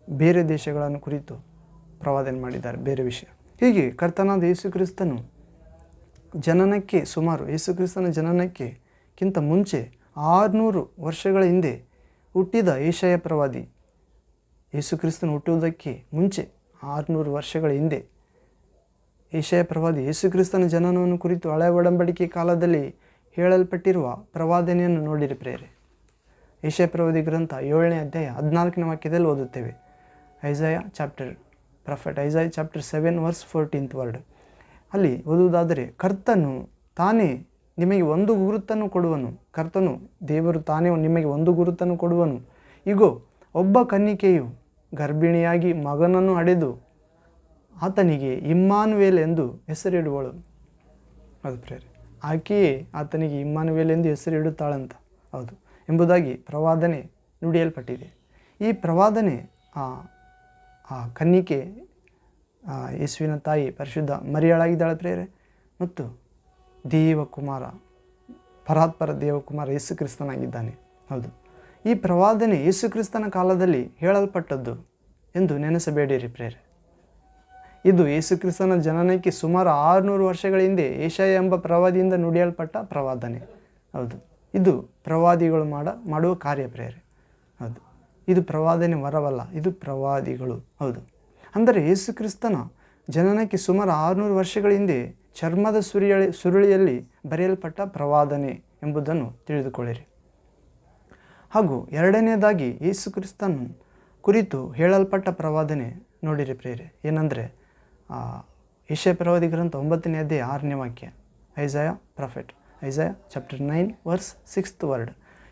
ಬೇರೆ ದೇಶಗಳನ್ನು ಕುರಿತು ಪ್ರವಾದನೆ ಮಾಡಿದ್ದಾರೆ ಬೇರೆ ವಿಷಯ. ಹೀಗೆ ಕರ್ತನಾದ ಯೇಸುಕ್ರಿಸ್ತನು ಜನನಕ್ಕೆ ಸುಮಾರು, ಯೇಸುಕ್ರಿಸ್ತನ ಜನನಕ್ಕೆ ಕಿಂತ ಮುಂಚೆ ಆರುನೂರು ವರ್ಷಗಳ ಹಿಂದೆ ಹುಟ್ಟಿದ ಏಷಯ ಪ್ರವಾದಿ ಯೇಸು ಕ್ರಿಸ್ತನು ಹುಟ್ಟುವುದಕ್ಕೆ ಮುಂಚೆ ಆರುನೂರು ವರ್ಷಗಳ ಹಿಂದೆ ಏಷಯ ಪ್ರವಾದಿ ಯೇಸು ಕ್ರಿಸ್ತನ ಜನನವನ್ನು ಕುರಿತು ಹಳೆ ಒಡಂಬಡಿಕೆ ಕಾಲದಲ್ಲಿ ಹೇಳಲ್ಪಟ್ಟಿರುವ ಪ್ರವಾದನೆಯನ್ನು ನೋಡಿರಿ ಪ್ರೇರೆ ಏಷ್ಯಾ ಪ್ರವಾದಿ ಗ್ರಂಥ ಏಳನೇ ಅಧ್ಯಾಯ ಹದಿನಾಲ್ಕನೇ ವಾಕ್ಯದಲ್ಲಿ ಓದುತ್ತೇವೆ. Isaiah chapter prophet Isaiah chapter seven verse fourteenth word ಅಲ್ಲಿ ಓದುವುದಾದರೆ ಕರ್ತನು ತಾನೇ ನಿಮಗೆ ಒಂದು ಗುರುತನ್ನು ಕೊಡುವನು, ಕರ್ತನು ದೇವರು ತಾನೇ ನಿಮಗೆ ಒಂದು ಗುರುತನ್ನು ಕೊಡುವನು. ಇಗೋ, ಒಬ್ಬ ಕನ್ನಿಕೆಯು ಗರ್ಭಿಣಿಯಾಗಿ ಮಗನನ್ನು ಹಡೆದು ಆತನಿಗೆ ಇಮ್ಮಾನುವೇಲ್ ಎಂದು ಹೆಸರಿಡುವಳು. ಅದು ಪ್ರೇರೆ ಆಕೆಯೇ ಆತನಿಗೆ ಇಮ್ಮಾನುವೇಲ್ ಎಂದು ಹೆಸರಿಡುತ್ತಾಳಂತ. ಹೌದು, ಎಂಬುದಾಗಿ ಪ್ರವಾದನೆ ನುಡಿಯಲ್ಪಟ್ಟಿದೆ. ಈ ಪ್ರವಾದನೆ ಆ ಆ ಕನ್ನಿಕೆ ಯೇಸುವಿನ ತಾಯಿ ಪರಿಶುದ್ಧ ಮರಿಯಾಳಾಗಿದ್ದಾಳೆ ಪ್ರೇರೆ ಮತ್ತು ದೇವಕುಮಾರ, ಪರಾತ್ಪರ ದೇವಕುಮಾರ ಯೇಸು ಕ್ರಿಸ್ತನಾಗಿದ್ದಾನೆ ಹೌದು. ಈ ಪ್ರವಾದನೆ ಯೇಸು ಕ್ರಿಸ್ತನ ಕಾಲದಲ್ಲಿ ಹೇಳಲ್ಪಟ್ಟದ್ದು ಎಂದು ನೆನೆಸಬೇಡಿರಿ ಪ್ರೇರೆ. ಇದು ಯೇಸು ಕ್ರಿಸ್ತನ ಜನನಕ್ಕೆ ಸುಮಾರು ಆರುನೂರು ವರ್ಷಗಳ ಹಿಂದೆ ಏಷಯ ಎಂಬ ಪ್ರವಾದಿಯಿಂದ ನುಡಿಯಲ್ಪಟ್ಟ ಪ್ರವಾದನೆ. ಹೌದು. ಇದು ಪ್ರವಾದಿಗಳು ಮಾಡ, ಮಾಡುವ ಕಾರ್ಯ ಪ್ರೇರೆ. ಹೌದು. ಇದು ಪ್ರವಾದನೆ ವರವಲ್ಲ, ಇದು ಪ್ರವಾದಿಗಳು. ಹೌದು. ಅಂದರೆ ಯೇಸು ಕ್ರಿಸ್ತನ ಜನನಕ್ಕೆ ಸುಮಾರು ಆರುನೂರು ವರ್ಷಗಳ ಹಿಂದೆ ಚರ್ಮದ ಸುರಿಯಳಿ ಸುರುಳಿಯಲ್ಲಿ ಬರೆಯಲ್ಪಟ್ಟ ಪ್ರವಾದನೆ ಎಂಬುದನ್ನು ತಿಳಿದುಕೊಳ್ಳಿರಿ. ಹಾಗೂ ಎರಡನೆಯದಾಗಿ ಯೇಸು ಕ್ರಿಸ್ತನ್ ಕುರಿತು ಹೇಳಲ್ಪಟ್ಟ ಪ್ರವಾದನೆ ನೋಡಿರಿ ಪ್ರೇರೆ ಏನಂದರೆ ಏಷ್ಯ ಪ್ರವಾದಿ ಗ್ರಂಥ ಒಂಬತ್ತನೇ ಅಧ್ಯಾಯ ಆರನೇ ವಾಕ್ಯ, Isaiah prophet, Isaiah chapter nine verse sixth word.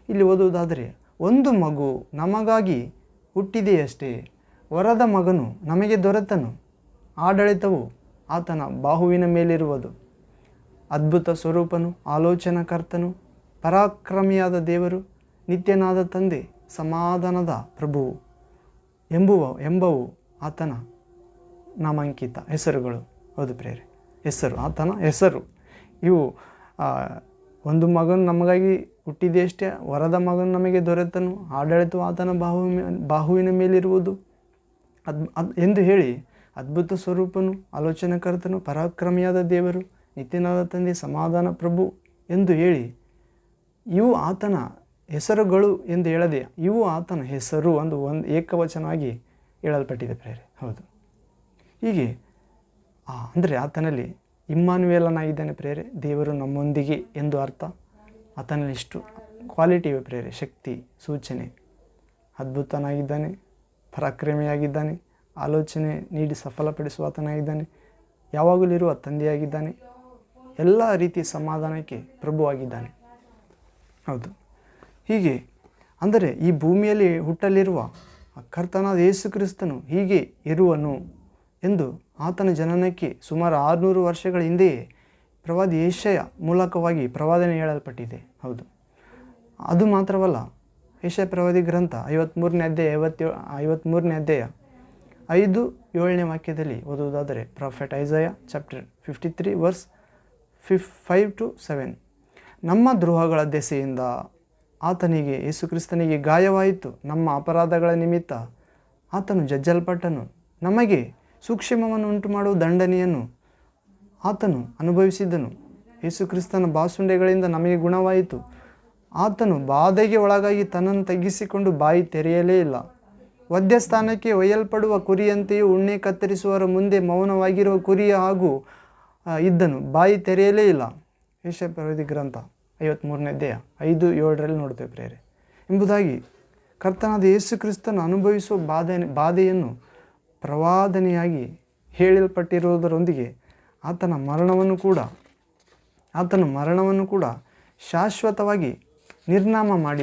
ಇಲ್ಲಿ ಓದುವುದಾದರೆ, ಒಂದು ಮಗು ನಮಗಾಗಿ ಹುಟ್ಟಿದೆಯಷ್ಟೇ, ವರದ ಮಗನು ನಮಗೆ ದೊರೆತನು, ಆಡಳಿತವು ಆತನ ಬಾಹುವಿನ ಮೇಲಿರುವುದು. ಅದ್ಭುತ ಸ್ವರೂಪನು, ಆಲೋಚನಾಕರ್ತನು, ಪರಾಕ್ರಮಿಯಾದ ದೇವರು, ನಿತ್ಯನಾದ ತಂದೆ, ಸಮಾಧಾನದ ಪ್ರಭುವು ಎಂಬುವ, ಎಂಬವು ಆತನ ನಾಮಾಂಕಿತ ಹೆಸರುಗಳು. ಹೌದು ಪ್ರೇರೆ ಹೆಸರು, ಆತನ ಹೆಸರು. ಇವು ಒಂದು ಮಗನು ನಮಗಾಗಿ ಹುಟ್ಟಿದೆಯಷ್ಟೇ ವರದ ಮಗನು ನಮಗೆ ದೊರೆತನು, ಆಡಳಿತವು ಆತನ ಬಾಹು, ಬಾಹುವಿನ ಮೇಲಿರುವುದು. ಅದು ಅದು, ಎಂದು ಹೇಳಿ ಅದ್ಭುತ ಸ್ವರೂಪನು, ಆಲೋಚನಾಕರ್ತನು, ಪರಾಕ್ರಮಿಯಾದ ದೇವರು, ನಿತ್ಯನಾದ ತಂದೆ, ಸಮಾಧಾನ ಪ್ರಭು ಎಂದು ಹೇಳಿ, ಇವು ಆತನ ಹೆಸರುಗಳು ಎಂದು ಹೇಳದೆ, ಇವು ಆತನ ಹೆಸರು ಒಂದು ಒಂದು ಏಕವಚನವಾಗಿ ಹೇಳಲ್ಪಟ್ಟಿದೆ ಪ್ರೇರೆ ಹೌದು. ಹೀಗೆ ಅಂದರೆ ಆತನಲ್ಲಿ ಇಮ್ಮಾನ್ವೇಲನಾಗಿದ್ದಾನೆ ಪ್ರೇರೆ ದೇವರು ನಮ್ಮೊಂದಿಗೆ ಎಂದು ಅರ್ಥ. ಆತನಲ್ಲಿ ಇಷ್ಟು ಕ್ವಾಲಿಟಿ ಇವೆ ಪ್ರೇರೆ ಶಕ್ತಿ, ಸೂಚನೆ. ಅದ್ಭುತನಾಗಿದ್ದಾನೆ, ಪರಾಕ್ರಮಿಯಾಗಿದ್ದಾನೆ. ಆಲೋಚನೆ ನೀಡಿ ಸಫಲಪಡಿಸುವ ಯಾವಾಗಲೂ ಇರುವ ತಂದೆಯಾಗಿದ್ದಾನೆ. ಎಲ್ಲ ರೀತಿ ಸಮಾಧಾನಕ್ಕೆ ಪ್ರಭುವಾಗಿದ್ದಾನೆ. ಹೌದು. ಹೀಗೆ ಅಂದರೆ ಈ ಭೂಮಿಯಲ್ಲಿ ಹುಟ್ಟಲಿರುವ ಕರ್ತನಾದ ಯೇಸು ಕ್ರಿಸ್ತನು ಹೀಗೆ ಇರುವನು ಎಂದು ಆತನ ಜನನಕ್ಕೆ ಸುಮಾರು ಆರುನೂರು ವರ್ಷಗಳ ಹಿಂದೆಯೇ ಪ್ರವಾದಿ ಏಷಯ ಮೂಲಕವಾಗಿ ಪ್ರವಾದನೆ ಹೇಳಲ್ಪಟ್ಟಿದೆ. ಹೌದು. ಅದು ಮಾತ್ರವಲ್ಲ ಏಷ್ಯ ಪ್ರವಾದಿ ಗ್ರಂಥ ಐವತ್ತ್ಮೂರನೇ ಅಧ್ಯಾಯ ಐವತ್ತೇಳು ಐವತ್ತ್ಮೂರನೇ ಅಧ್ಯಾಯ ಐದು ಏಳನೇ ವಾಕ್ಯದಲ್ಲಿ ಓದುವುದಾದರೆ prophet Isaiah chapter fifty three verse ಫಿಫ್ five to seven ನಮ್ಮ ದ್ರೋಹಗಳ ದೆಸೆಯಿಂದ ಆತನಿಗೆ ಯೇಸುಕ್ರಿಸ್ತನಿಗೆ ಗಾಯವಾಯಿತು. ನಮ್ಮ ಅಪರಾಧಗಳ ನಿಮಿತ್ತ ಆತನು ಜಜ್ಜಲ್ಪಟ್ಟನು. ನಮಗೆ ಸೂಕ್ಷ್ಮವನ್ನು ಉಂಟು ಮಾಡುವ ದಂಡನೆಯನ್ನು ಆತನು ಅನುಭವಿಸಿದ್ದನು. ಯೇಸುಕ್ರಿಸ್ತನ ಬಾಸುಂಡೆಗಳಿಂದ ನಮಗೆ ಗುಣವಾಯಿತು. ಆತನು ಬಾಧೆಗೆ ಒಳಗಾಗಿ ತನ್ನನ್ನು ತಗ್ಗಿಸಿಕೊಂಡು ಬಾಯಿ ತೆರೆಯಲೇ ಇಲ್ಲ. ವದ್ಯ ಸ್ಥಾನಕ್ಕೆ ಒಯ್ಯಲ್ಪಡುವ ಕುರಿಯಂತೆಯೂ ಉಣ್ಣೆ ಕತ್ತರಿಸುವವರ ಮುಂದೆ ಮೌನವಾಗಿರುವ ಕುರಿಯ ಹಾಗೂ ಇದ್ದನು. ಬಾಯಿ ತೆರೆಯಲೇ ಇಲ್ಲ. ಪ್ರವೃತ್ತಿ ಗ್ರಂಥ ಐವತ್ತ್ಮೂರನೇ ದೇಹ ಐದು ಏಳರಲ್ಲಿ ನೋಡ್ತೇವೆ ಪ್ರೇರೆ ಎಂಬುದಾಗಿ ಕರ್ತನಾದ ಯೇಸು ಕ್ರಿಸ್ತನು ಅನುಭವಿಸುವ ಬಾಧೆ, ಬಾಧೆಯನ್ನು ಪ್ರವಾದನೆಯಾಗಿ ಹೇಳಲ್ಪಟ್ಟಿರುವುದರೊಂದಿಗೆ ಆತನ ಮರಣವನ್ನು ಕೂಡ, ಆತನ ಮರಣವನ್ನು ಕೂಡ ಶಾಶ್ವತವಾಗಿ ನಿರ್ನಾಮ ಮಾಡಿ